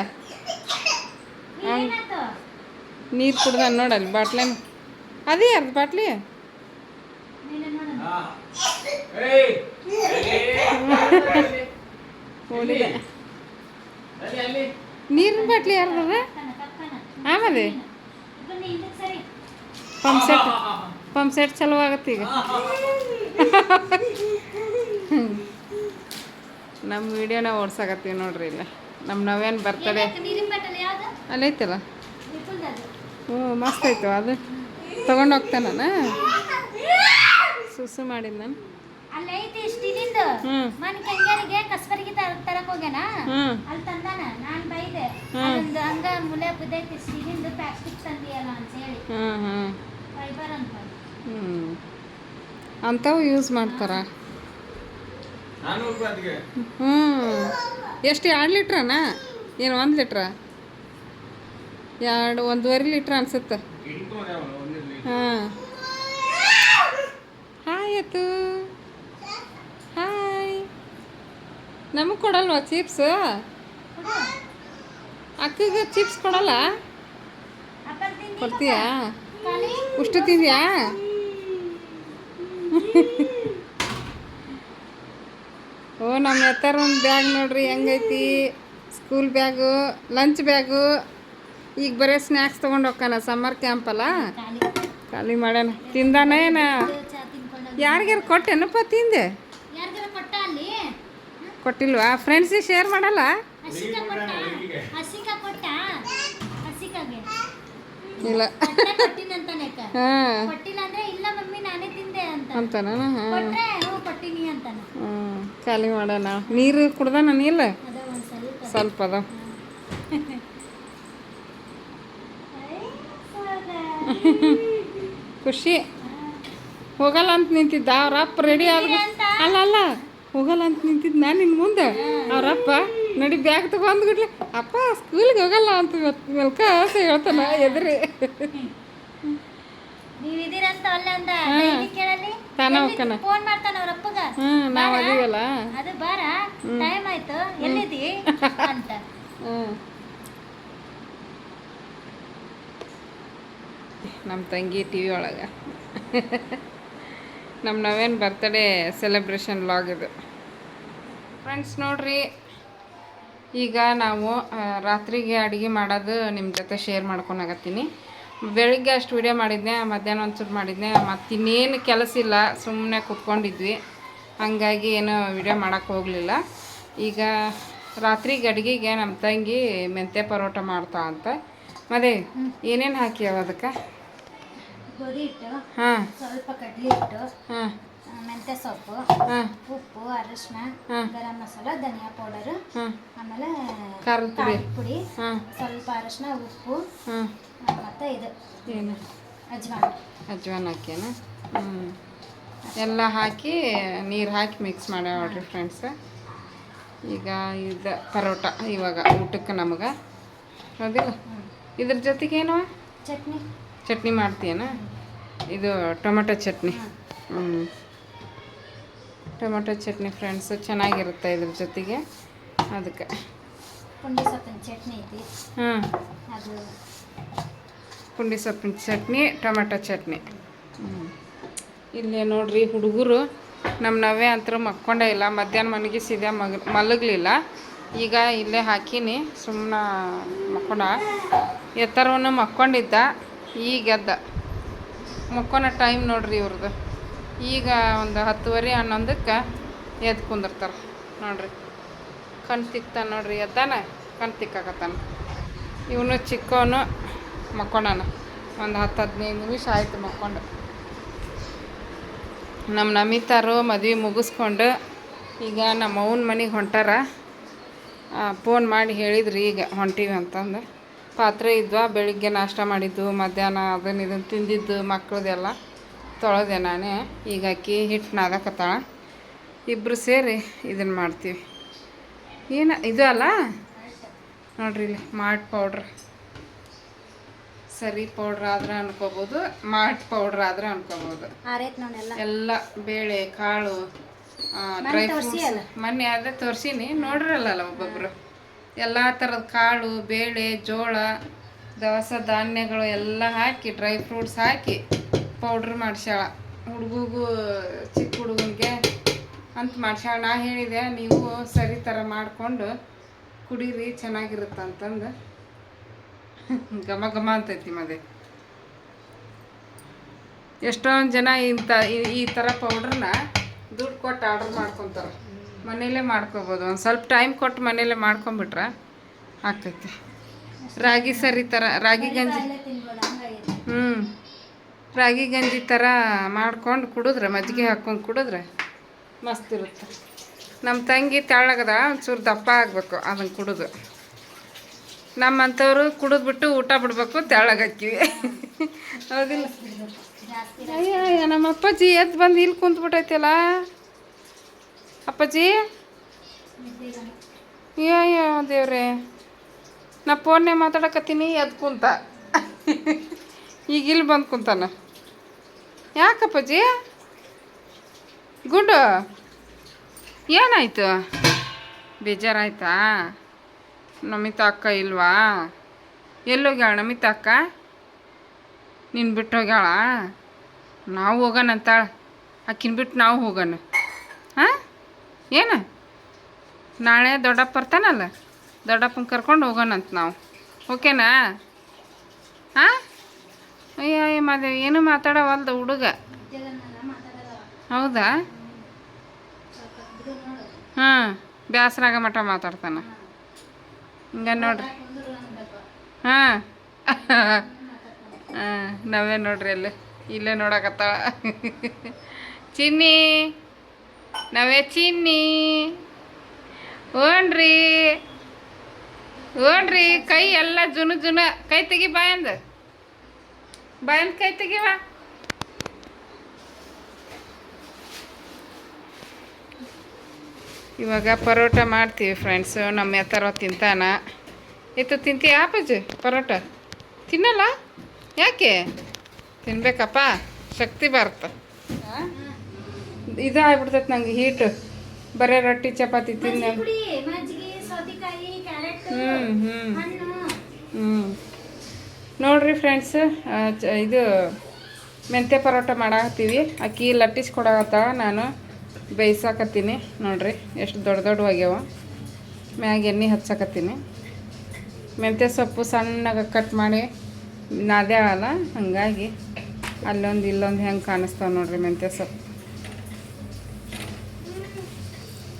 ನೀರು ಕುಡ್ದ ನೋಡಲ್ಲಿ ಬಾಟ್ಲಿ ಅದೇ ಅರ್ಧ ಬಾಟ್ಲಿ ನೀರಿನ ಬಾಟ್ಲಿ ಯಾರ್ದ ಕಕ್ಕನ ಪಂಪ್ ಸೆಟ್ ಪಂಪ್ ಸೆಟ್ ಚಲೋ ಆಗತ್ತೆ ಈಗ. ನಮ್ಮ ವಿಡಿಯೋನ ಓಡ್ಸಾಕತ್ತೀವಿ ನೋಡ್ರಿ ಇಲ್ಲ. ನಮ್ಮ ನಾವೇನು ಬರ್ತದೆ. ಅಲ್ಲೈತಲ್ಲ ಹ್ಞೂ ಮಸ್ತ್ ಆಯ್ತು ಅದು. ತೊಗೊಂಡು ಹೋಗ್ತಾನ ಸುಸು ಮಾಡಿದ್ ನಾನು. ಅಲ್ಲಿ ಐತಿ ಮನ್ ಕೆಂಗರಿಗೆ ಕಸ್ಬರಿಗೆ ತರಕ್ ಹೋಗ್ಯಾನ? ಅಲ್ಲಿ ತಂದಾನ? ನಾನ್ ಬೈದೆ. ಹ್ಮ್. ಅದೊಂದು ಹಂಗ ಮುಲೆ ಬಿದ್ದೈತಿ ಸ್ಟೀಲಿಂದು ಪ್ಲಾಸ್ಟಿಕ್ ತಂದಿಯಲ್ಲ ಅಂತ ಹೇಳಿ. ಫೈಬರ್ ಅಂತ. ಅಂಥವು ಯೂಸ್ ಮಾಡ್ತಾರ. ಹ್ಞೂ ಎಷ್ಟು ಎರಡು ಲೀಟ್ರನ? ಏನು ಒಂದು ಲೀಟ್ರ? ಎರಡು ಒಂದೂವರೆ ಲೀಟ್ರ್ ಅನ್ಸುತ್ತೆ. ಹಾಂ. ಹಾಯ್ ಅತ್ತು ಹಾಯ್ ನಮಗೆ ಕೊಡಲ್ವ ಚಿಪ್ಸ್ ಅಕ್ಕಗೆ ಚಿಪ್ಸ್ ಕೊಡಲ್ಲ? ಕೊಡ್ತೀಯಾ? ಉಷ್ಟು ತಿಂದ್ಯಾ? ಓ ನಮ್ಮ ಎತ್ತರ ಒಂದು ಬ್ಯಾಗ್ ನೋಡ್ರಿ, ಹೆಂಗೈತಿ? ಸ್ಕೂಲ್ ಬ್ಯಾಗು ಲಂಚ್ ಬ್ಯಾಗು ಈಗ ಬರೀ ಸ್ನ್ಯಾಕ್ಸ್ ತೊಗೊಂಡು ಹೋಗ್ಕಾನ ಸಮ್ಮರ್ ಕ್ಯಾಂಪಲ್ಲ ಖಾಲಿ ಮಾಡ್ಯಾನ. ತಿಂದಾನೇನ ಯಾರಿಗ್ಯಾರು ಕೊಟ್ಟೆನಪ್ಪ ತಿಂದೆ? ಕೊಟ್ಟಿಲ್ವಾ? ಫ್ರೆಂಡ್ಸಿಗೆ ಶೇರ್ ಮಾಡಲ್ಲ? ಇಲ್ಲ. ಇಲ್ಲ ನಾನೇ ಅಂತಾನ ಹ್ಞೂ ಖಾಲಿ ಮಾಡೋಣ. ನೀರು ಕುಡ್ದಾನ ಇಲ್ಲ? ಸ್ವಲ್ಪ ಸ್ವಲ್ಪ ಅದ ಖುಷಿ. ಹೋಗಲ್ಲ ಅಂತ ನಿಂತಿದ್ದ. ಅವ್ರ ಅಪ್ಪ ರೆಡಿ ಆದ ಅಲ್ಲ ಅಲ್ಲ. ಹೋಗಲ್ಲ ಅಂತ ನಿಂತಿದ್ ನಾನು ನಿನ್ನ ಮುಂದೆ. ಅವ್ರಪ್ಪ ನಡಿ ಬ್ಯಾಗ್ ತಗೊಂಡ್ಬಿಡ್ಲಿ ಅಪ್ಪ ಸ್ಕೂಲ್ಗೆ ಹೋಗಲ್ಲ ಅಂತ ಇವತ್ತು ಆಸೆ ಹೇಳ್ತಾನ ಎದ್ರಿ. ತಾನ ಹೋಗ್ತಾನ. ಫೋನ್ ಮಾಡ್ತಾನ ಅವ್ರ ಅಪ್ಪಗ? ಹ್ಞೂ ನಾವು ಅದೀವಲ್ಲ. ಅದು ಬಾರ? ಟೈಮ್ ಆಯ್ತು. ಎಲ್ಲಿದಿ ಅಂತ. ನಮ್ಮ ತಂಗಿ ಟಿವಿ ಒಳಗೆ. ನಮ್ಮ ನವೇನ್ ಬರ್ತಡೇ ಸೆಲೆಬ್ರೇಷನ್ ಲಾಗ್ ಇದು. ಫ್ರೆಂಡ್ಸ್ ನೋಡ್ರಿ ಈಗ ನಾವು ರಾತ್ರಿಗೆ ಅಡುಗೆ ಮಾಡೋದು ನಿಮ್ಮ ಜೊತೆ ಶೇರ್ ಮಾಡ್ಕೊಳಕತ್ತೀನಿ ಬೆಳಿಗ್ಗೆ ಅಷ್ಟು ವಿಡಿಯೋ ಮಾಡಿದ್ದೆ ಮಧ್ಯಾಹ್ನ ಒಂಚೂರು ಮಾಡಿದ್ನೆ ಮತ್ತು ಇನ್ನೇನು ಕೆಲಸ ಇಲ್ಲ ಸುಮ್ಮನೆ ಕೂತ್ಕೊಂಡಿದ್ವಿ. ಹಾಗಾಗಿ ಏನು ವಿಡಿಯೋ ಮಾಡೋಕ್ಕೆ ಹೋಗಲಿಲ್ಲ. ಈಗ ರಾತ್ರಿಗೆ ಅಡುಗೆಗೆ ನಮ್ಮ ತಂಗಿ ಮೆಂತ್ಯ ಪರೋಟ ಮಾಡ್ತಾ ಅಂತ. ಮದೇ ಏನೇನು ಹಾಕಿ ಅದಕ್ಕೆ? ಗೋಧಿ ಹಿಟ್ಟು ಹಾಂ. ಸ್ವಲ್ಪ ಕಡ್ಲಿ ಹಿಟ್ಟು ಹಾಂ. ಮೆಂತ್ಯ ಸೊಪ್ಪು ಹಾಂ. ಉಪ್ಪು ಅರಿಶಿನ. ಗರಂ ಮಸಾಲ ಧನಿಯಾ ಪೌಡರ್ ಆಮೇಲೆ ಖಾರದ ಪುಡಿ. ಸ್ವಲ್ಪ ಅರಿಶಿನ ಉಪ್ಪು ಮತ್ತೆ ಇದು. ಏನು? ಅಜ್ವಾನ. ಅಜ್ವಾನ್ ಹಾಕ್ಯಾನ? ಹ್ಞೂ ಎಲ್ಲ ಹಾಕಿ ನೀರು ಹಾಕಿ ಮಿಕ್ಸ್ ಮಾಡಿ ನೋಡ್ರಿ ಫ್ರೆಂಡ್ಸ್ ಈಗ ಇದು ಪರೋಟ ಇವಾಗ ಊಟಕ್ಕೆ ನಮಗೆ. ಹೌದಿಲ್ಲ ಇದ್ರ ಜೊತೆಗೆ ಏನು ಚಟ್ನಿ. ಚಟ್ನಿ ಮಾಡ್ತೀಯನ? ಇದು ಟೊಮೆಟೊ ಚಟ್ನಿ. ಹ್ಞೂ ಟೊಮೆಟೊ ಚಟ್ನಿ ಫ್ರೆಂಡ್ಸ್ ಚೆನ್ನಾಗಿರುತ್ತೆ ಇದ್ರ ಜೊತೆಗೆ. ಅದಕ್ಕೆ. ಪುಂಡಿ ಸೊಪ್ಪಿನ ಚಟ್ನಿ ಐತಿ. ಹಾಂ. ಅದು. ಪುಂಡಿ ಸೊಪ್ಪಿನ ಚಟ್ನಿ ಟೊಮೆಟೊ ಚಟ್ನಿ. ಹ್ಞೂ ಇಲ್ಲೇ ನೋಡ್ರಿ ಹುಡುಗರು ನಮ್ಮ ನವೆ ಅಂತೂ ಮಕ್ಕೊಂಡೇ ಇಲ್ಲ. ಮಧ್ಯಾಹ್ನ ಮನಗಿಸಿದೆ ಮಗ ಮಲಗಲಿಲ್ಲ. ಈಗ ಇಲ್ಲೇ ಹಾಕೀನಿ. ಸುಮ್ಮನೆ ಮಕ್ಕೊಂಡ. ಎತ್ತರವನ್ನು ಮಕ್ಕೊಂಡಿದ್ದ. ಈಗ ಎದ್ದ ಮಕ್ಕೊನ ಟೈಮ್ ನೋಡ್ರಿ ಇವ್ರದ್ದು ಈಗ ಒಂದು ಹತ್ತುವರೆ ಹನ್ನೊಂದಕ್ಕೆ ಎದ್ದು ಕುಂದಿರ್ತಾರೆ. ನೋಡ್ರಿ. ಕಣ್ ತಿಕ್ತಾನ ನೋಡ್ರಿ. ಎದ್ದಾನ? ಕಣ್ ತಿಕ್ಕಾಕತ್ತಾನ. ಇವನು ಚಿಕ್ಕವನು ಮಕ್ಕೊಂಡಾನ ಒಂದು ಹತ್ತು ಹದಿನೈದು ನಿಮಿಷ ಆಯ್ತು ಮಕ್ಕೊಂಡು. ನಮ್ಮ ನಮಿತಾರು ಮದ್ವೆ ಮುಗಿಸ್ಕೊಂಡು ಈಗ ನಮ್ಮ ಅವನ ಮನೆಗೆ ಹೊಂಟಾರ. ಫೋನ್ ಮಾಡಿ ಹೇಳಿದ್ರಿ ಈಗ ಹೊಂಟೀವಿ ಅಂತಂದು. ಪಾತ್ರೆ ಇದ್ವಾ ಬೆಳಿಗ್ಗೆ ನಾಷ್ಟ ಮಾಡಿದ್ದು ಮಧ್ಯಾಹ್ನ ಅದನ್ನು ಇದನ್ನು ತಿಂದಿದ್ದು ಮಕ್ಕಳದೆಲ್ಲ ತೊಳೆದೆ ನಾನೇ. ಈಗ ಅಕ್ಕಿ ಹಿಟ್ಟು ನಾದಕತ್ತಾಳ ಇಬ್ಬರು ಸೇರಿ ಇದನ್ನು ಮಾಡ್ತೀವಿ. ಏನು ಇದು ಅಲ್ಲ? ನೋಡ್ರಿ ಇಲ್ಲಿ ಮಾಟ್ ಪೌಡ್ರ್. ಸರಿ ಪೌಡ್ರ್ ಆದ್ರೆ ಅನ್ಕೋಬೋದು ಮಾಟ್ ಪೌಡ್ರ್ ಆದ್ರೆ ಅನ್ಕೋಬೋದು. ಎಲ್ಲ ಬೇಳೆ ಕಾಳು ಡ್ರೈ ಫ್ರೂಟ್ಸ್ ಮೊನ್ನೆ ಆದರೆ ತೋರಿಸೀನಿ ನೋಡ್ರಲ್ಲ ಒಬ್ಬೊಬ್ರು. ಎಲ್ಲ ಥರದ ಕಾಳು, ಬೇಳೆ, ಜೋಳ, ದವಸ ಧಾನ್ಯಗಳು ಎಲ್ಲ ಹಾಕಿ ಡ್ರೈ ಫ್ರೂಟ್ಸ್ ಹಾಕಿ ಪೌಡ್ರ್ ಮಾಡ್ಸ್ಯಾಳ. ಹುಡುಗಗೂ ಚಿಕ್ಕ ಹುಡುಗನಿಗೆ ಅಂತ ಮಾಡ್ಸ್ಯಾಳ. ನಾ ಹೇಳಿದೆ, ನೀವು ಸರಿ ಥರ ಮಾಡಿಕೊಂಡು ಕುಡೀರಿ ಚೆನ್ನಾಗಿರುತ್ತೆ ಅಂತಂದು ಘಮ ಘಮ ಅಂತೈತಿ ಮದುವೆ ಎಷ್ಟೊಂದು ಜನ ಇಂಥ ಈ- ಈ ಥರ ಪೌಡ್ರನ್ನ ದುಡ್ಡು ಕೊಟ್ಟು ಆರ್ಡ್ರ್ ಮಾಡ್ಕೊತಾರೆ. ಮನೇಲೇ ಮಾಡ್ಕೊಬೋದು. ಒಂದು ಸ್ವಲ್ಪ ಟೈಮ್ ಕೊಟ್ಟು ಮನೇಲೇ ಮಾಡ್ಕೊಂಬಿಟ್ರೆ ಆಗ್ತೈತಿ. ರಾಗಿ ಸರಿ ಥರ ರಾಗಿ ಗಂಜಿ ಹ್ಞೂ ರಾಗಿ ಗಂಜಿ ಥರ ಮಾಡ್ಕೊಂಡು ಕುಡಿದ್ರೆ ಮಜ್ಜಿಗೆ ಹಾಕ್ಕೊಂಡು ಕುಡಿದ್ರೆ ಮಸ್ತ್ ಇರುತ್ತೆ. ನಮ್ಮ ತಂಗಿ ತೆಳ್ಳಗದ ಒಂಚೂರು ದಪ್ಪ ಆಗಬೇಕು ಅದನ್ನು ಕುಡಿದು. ನಮ್ಮಂಥವ್ರು ಕುಡಿದ್ಬಿಟ್ಟು ಊಟ ಬಿಡಬೇಕು ತೆಳ್ಳಗಾಕಿವಿ ಹೌದಿಲ್ಲ? ಅಯ್ಯ ನಮ್ಮ ಅಪ್ಪಾಜಿ ಎದ್ದು ಬಂದು ಇಲ್ಲಿ ಕುಂತ್ಬಿಟ್ಟೈತಲ್ಲ ಅಪ್ಪಾಜಿ. ಅಯ್ಯೋ ದೇವ್ರೆ. ನಾ ಫೋನ್ನೇ ಮಾತಾಡಕತ್ತೀನಿ ಅದು ಕುಂತ. ಈಗ ಇಲ್ಲಿ ಬಂದು ಕುಂತಾನ. ಯಾಕಪ್ಪಾಜಿ ಗುಡ್. ಏನಾಯ್ತು? ಬೇಜಾರಾಯ್ತಾ? ನಮಿತಾ ಅಕ್ಕ ಇಲ್ವಾ? ಎಲ್ಲೋಗ್ಯಾಳ ನಮಿತಾ ಅಕ್ಕ? ನೀನು ಬಿಟ್ಟು ಹೋಗ್ಯಾಳ ನಾವು ಹೋಗೋಣ ಅಂತಾಳ ಆಕಿನ ಬಿಟ್ಟು ನಾವು ಹೋಗೋಣ. ಹಾಂ? ಏನು? ನಾಳೆ ದೊಡ್ಡಪ್ಪ ಬರ್ತಾನಲ್ಲ? ದೊಡ್ಡಪ್ಪನ ಕರ್ಕೊಂಡು ಹೋಗೋಣಂತ ನಾವು. ಓಕೆನಾ? ಹಾಂ ಅಯ್ಯ, ಮಾದೇವ್, ಏನು ಮಾತಾಡವಲ್ದ ಹುಡುಗ? ಹೌದಾ? ಹಾಂ, ಬ್ಯಾಸರಾಗ ಮಠ ಮಾತಾಡ್ತಾನೆ. ಹಿಂಗೆ ನೋಡ್ರಿ. ಹಾಂ. ಹಾಂ, ನಾವೇ ನೋಡ್ರಿ ಅಲ್ಲಿ. ಇಲ್ಲೇ ನೋಡಕತ್ತಾಳ. ಚಿನ್ನಿ! ನಾವೇ ಚಿನ್ನಿ. ಓಣ್ರಿ ಓಣ್ರಿ ಕೈ ಎಲ್ಲ ಜುನು ಜುನ. ಕೈ ತೆಗಿ ಬಾಯಂದ ಬಾಯಂದ ಕೈ ತೆಗಿವ ಇವಾಗ ಪರೋಟ ಮಾಡ್ತೀವಿ ಫ್ರೆಂಡ್ಸು ನಮ್ಮ ಎತ್ತರ ತಿಂತಾನ. ಇತ್ತು ತಿಂತೀಯ ಆಪಜ್ ಪರೋಟ? ತಿನ್ನಲ್ಲ? ಯಾಕೆ? ತಿನ್ಬೇಕಪ್ಪ. ಶಕ್ತಿ ಬರುತ್ತೆ ಇದು ಆಗ್ಬಿಡ್ತೈತೆ ನಂಗೆ ಹೀಟ್ ಬರೀ ರೊಟ್ಟಿ ಚಪಾತಿ ಕ್ಯಾರೆಟ್ ಹ್ಞೂ ಹ್ಞೂ ಹ್ಞೂ ನೋಡ್ರಿ ಫ್ರೆಂಡ್ಸ್ ಇದು ಮೆಂತ್ಯ ಪರೋಟ ಮಾಡಾಕತ್ತೀವಿ. ಅಕ್ಕಿ ಲಟ್ಟಿಸಿ ಕೊಡಾಕತ್ತಾಳ ನಾನು. ಬೇಯಿಸಾಕತ್ತೀನಿ ನೋಡ್ರಿ ಎಷ್ಟು ದೊಡ್ಡ ದೊಡ್ಡವಾಗ್ಯಾವ. ಮ್ಯಾಗ ಎಣ್ಣೆ ಹಚ್ಚಾಕತ್ತೀನಿ. ಮೆಂತ್ಯ ಸೊಪ್ಪು ಸಣ್ಣಗೆ ಕಟ್ ಮಾಡಿ ನಾದ್ಯಾಳಲ್ಲ ಹಾಗಾಗಿ ಅಲ್ಲೊಂದು ಇಲ್ಲೊಂದು ಹೆಂಗೆ ಕಾಣಿಸ್ತಾವೆ ನೋಡ್ರಿ ಮೆಂತ್ಯ ಸೊಪ್ಪು ಹ್ಞೂ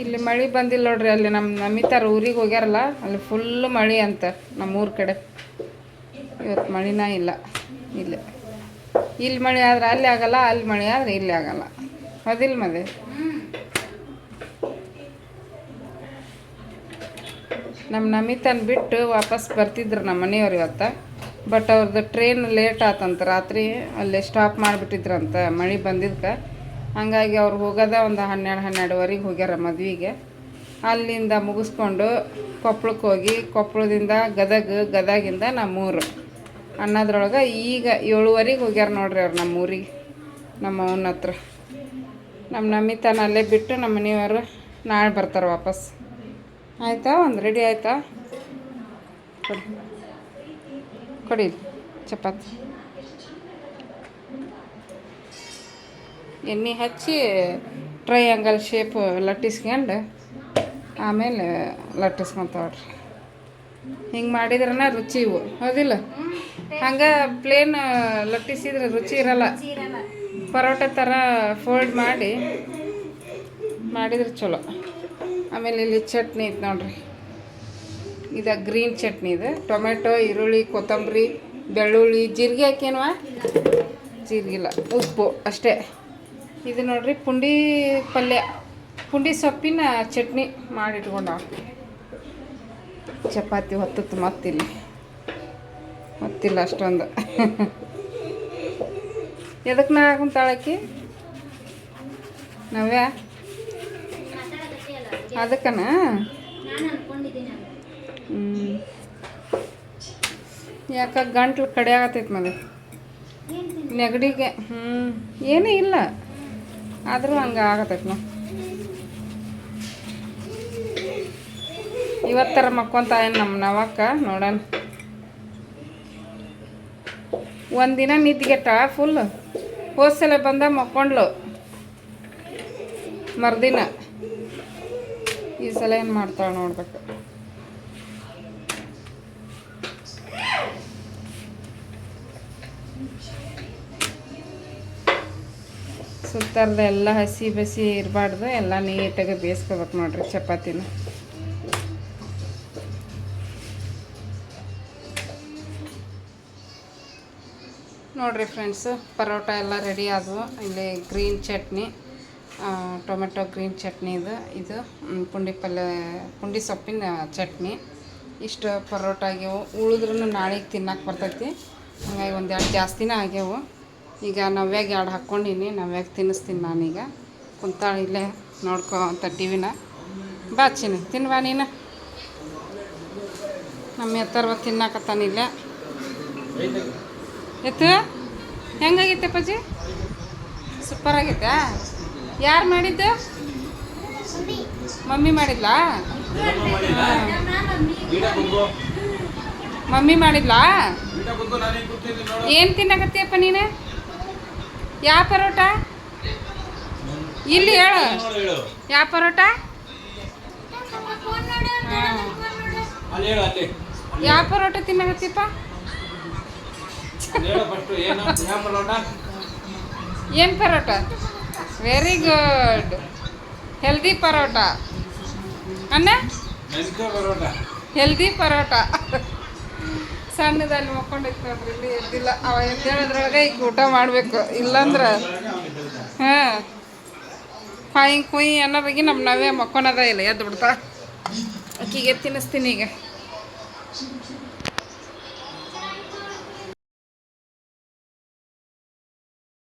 ಇಲ್ಲಿ ಮಳೆ ಬಂದಿಲ್ಲ ನೋಡ್ರಿ, ಅಲ್ಲಿ ನಮ್ಮ ನಮಿತಾರ ಊರಿಗೆ ಹೋಗ್ಯಾರಲ್ಲ, ಅಲ್ಲಿ ಫುಲ್ ಮಳೆ ಅಂತ ನಮ್ಮ ಊರ ಕಡೆ. ಇವತ್ತು ಮಳಿನ ಇಲ್ಲ, ಇಲ್ಲಿ. ಇಲ್ಲಿ ಮಳೆ ಆದ್ರೆ ಅಲ್ಲಿ ಆಗಲ್ಲ, ಅಲ್ಲಿ ಮಳೆ ಆದ್ರೆ ಇಲ್ಲಿ ಆಗಲ್ಲ. ಅದಿಲ್ಲ ಮದೆ? ನಮ್ಮ ನಮಿತನ್ ಬಿಟ್ಟು ವಾಪಸ್ ಬರ್ತಿದ್ರು ನಮ್ಮ ಮನೆಯವ್ರು ಇವತ್ತು. ಬಟ್ ಅವ್ರದ್ದು ಟ್ರೈನ್ ಲೇಟ್ ಆತಂತ, ರಾತ್ರಿ ಅಲ್ಲೇ ಸ್ಟಾಪ್ ಮಾಡಿಬಿಟ್ಟಿದ್ರಂತ, ಮಳೆ ಬಂದಿದ್ಕೆ. ಹಂಗಾಗಿ ಅವ್ರು ಹೋಗೋದ ಒಂದು ಹನ್ನೆರಡು, ಹನ್ನೆರಡುವರೆಗೆ ಹೋಗ್ಯಾರ ಮದುವೆಗೆ. ಅಲ್ಲಿಂದ ಮುಗಿಸ್ಕೊಂಡು ಕೊಪ್ಪಳಕ್ಕೆ ಹೋಗಿ ಕೊಪ್ಪಳದಿಂದ ಗದಗ, ಗದಗಿಂದ ನಮ್ಮೂರು. ಅನ್ನೋದ್ರೊಳಗೆ ಈಗ ಏಳುವರೆಗೆ ಹೋಗ್ಯಾರ ನೋಡ್ರಿ ಅವ್ರು ನಮ್ಮೂರಿಗೆ ನಮ್ಮ ಅವನ ಹತ್ರ. ನಮ್ಮ ನಮಿತಾನ ಅಲ್ಲೇ ಬಿಟ್ಟು ನಮ್ಮ ಮನೆಯವರು ನಾಳೆ ಬರ್ತಾರೆ ವಾಪಸ್. ಆಯಿತಾ? ಒಂದು ರೆಡಿ ಆಯಿತಾ? ಕೊಡಿ, ಚಪಾತಿ. ಎಣ್ಣೆ ಹಚ್ಚಿ ಟ್ರಯಾಂಗಲ್ ಶೇಪ್ ಲಟ್ಟಿಸ್ಕೊಂಡು ಆಮೇಲೆ ಲಟ್ಟಿಸ್ಕೊತಾವ್ರಿ ಹಿಂಗೆ ಮಾಡಿದ್ರನ ರುಚಿ ಇವು, ಹೌದಿಲ್ಲ? ಹಂಗೆ ಪ್ಲೇನ್ ಲಟ್ಟಿಸಿದ್ರೆ ರುಚಿ ಇರಲ್ಲ. ಪರೋಟ ಥರ ಫೋಲ್ಡ್ ಮಾಡಿ, ಮಾಡಿದ್ರೆ ಚಲೋ. ಆಮೇಲೆ ಇಲ್ಲಿ ಚಟ್ನಿ ಐತೆ ನೋಡ್ರಿ. ಇದು ಗ್ರೀನ್ ಚಟ್ನಿ ಇದು. ಟೊಮೆಟೊ, ಈರುಳ್ಳಿ, ಕೊತ್ತಂಬರಿ, ಬೆಳ್ಳುಳ್ಳಿ, ಜೀರಿಗೆ ಹಾಕೇನವಾ ಜೀರಿಗಿಲ್ಲ, ಉಪ್ಪು ಅಷ್ಟೇ. ಇದು ನೋಡಿರಿ ಪುಂಡಿ ಪಲ್ಯ, ಪುಂಡಿ ಸೊಪ್ಪಿನ ಚಟ್ನಿ ಮಾಡಿಟ್ಕೊಂಡು ಚಪಾತಿ ಹೊತ್ತತ್ತು ಮತ್ತಿಲ್ಲ. ಮತ್ತಿಲ್ಲ ಅಷ್ಟೊಂದು. ಎದಕ್ಕೆ ನಾ ಹಾಕೊಂತಾಳಕ್ಕಿ ನವ್ಯ? ಅದಕ್ಕನ ನಾನು ಅನ್ಕೊಂಡಿದ್ದೀನಿ ಅದು. ಹ್ಞೂ ಯಾಕ ಗಂಟ್ಲು ಕಡೆ ಆಗತೈತೆ ಮದ ನೆಗಡಿಗೆ ಹ್ಞೂ ಏನೂ ಇಲ್ಲ. ಆದರೂ ಹಂಗೆ ಆಗತೈತೆ ನಾವು ಇವತ್ತರ ಮಕ್ಕೊಂತ ನಮ್ಮ ನವಕ್ಕ? ನೋಡೋಣ. ಒಂದಿನ ನಿದ್ಗೆಟ್ಟ ಫುಲ್ ಹೋದ್ಸಲ ಬಂದ ಮಕ್ಕೊಂಡ್ಲು ಮರುದಿನ. ಈ ಸಲ ಏನು ಮಾಡ್ತಾಳೆ ನೋಡ್ಬೇಕು. ಸುತ್ತರ್ದ ಎಲ್ಲ ಹಸಿ ಬಸಿ ಇರಬಾರ್ದು, ಎಲ್ಲ ನೀಟಾಗಿ ಬೇಯಿಸ್ಕೋಬೇಕು ನೋಡ್ರಿ ಚಪಾತಿನ. ನೋಡ್ರಿ ಫ್ರೆಂಡ್ಸ್, ಪರೋಟ ಎಲ್ಲ ರೆಡಿ ಆದವು. ಇಲ್ಲಿ green chutney tomato green chutney ಇದು ಇದು ಪುಂಡಿ ಪಲ್ಯ, ಪುಂಡಿ ಸೊಪ್ಪಿನ ಚಟ್ನಿ. ಇಷ್ಟು ಪರೋಟ ಆಗ್ಯವು. ಉಳಿದ್ರೂ ನಾಳೆಗೆ ತಿನ್ನಕ್ಕೆ ಬರ್ತೈತಿ. ಹಂಗಾಗಿ ಒಂದೆರಡು ಜಾಸ್ತಿನೇ ಆಗ್ಯಾವು. ಈಗ ನವ್ಯಾಗ ಎರಡು ಹಾಕ್ಕೊಂಡಿನಿ, ನವ್ಯಾಗ ತಿನ್ನಿಸ್ತೀನಿ ನಾನೀಗ. ಕುಂತಾಳೆ ಇಲ್ಲೇ ನೋಡ್ಕೊ ಅಂತ ಟಿ ವಿನ ಬಾ ತಿನ್ವಾ ನೀನು. ನಮ್ಮ ಎತ್ತರ್ವ ತಿನ್ನಾಕತ್ತಾನಿಲ್ಲ ಎತ್ತು? ಹೆಂಗಾಗೈತೆ ಪಜ್ಜಿ ಸೂಪರ್ ಆಗೈತೆ? ಯಾರು ಮಾಡಿದ್ದು? ಮಮ್ಮಿ ಮಾಡಿದ್ಲಾ? ಮಮ್ಮಿ ಮಾಡಿದ್ಲಾ? ಏನು ತಿನ್ನಕತ್ತೀಯಪ್ಪ ನೀನು? ಯಾವ ಪರೋಟ? ಇಲ್ಲಿ ಹೇಳು. ಯಾವ ಪರೋಟ? ಯಾವ ಪರೋಟ ಫಸ್ಟ್ ಏನು parotta? Very good healthy parotta. Parotta. Healthy parotta. ಸಣ್ಣದಲ್ಲಿ ಮಕ್ಕೊಂಡೈತೆ ನೋಡ್ರಿ ಇಲ್ಲಿ ಎದ್ದಿಲ್ಲ. ಅವ ಎದ್ದೇಳದ್ರೊಳಗೆ ಈಗ ಊಟ ಮಾಡಬೇಕು. ಇಲ್ಲಂದ್ರೆ, ಹಾಂ. ಕಾಯಿ ಕುಯ್ ಅನ್ನೋದಾಗಿ ನಮ್ಮ ನಾವೇ ಮಕ್ಕೊಳದ ಇಲ್ಲ, ಎದ್ದು ಬಿಡ್ತಾ. ಅಕ್ಕಿಗೆ ತಿನ್ನಿಸ್ತೀನಿ ಈಗ.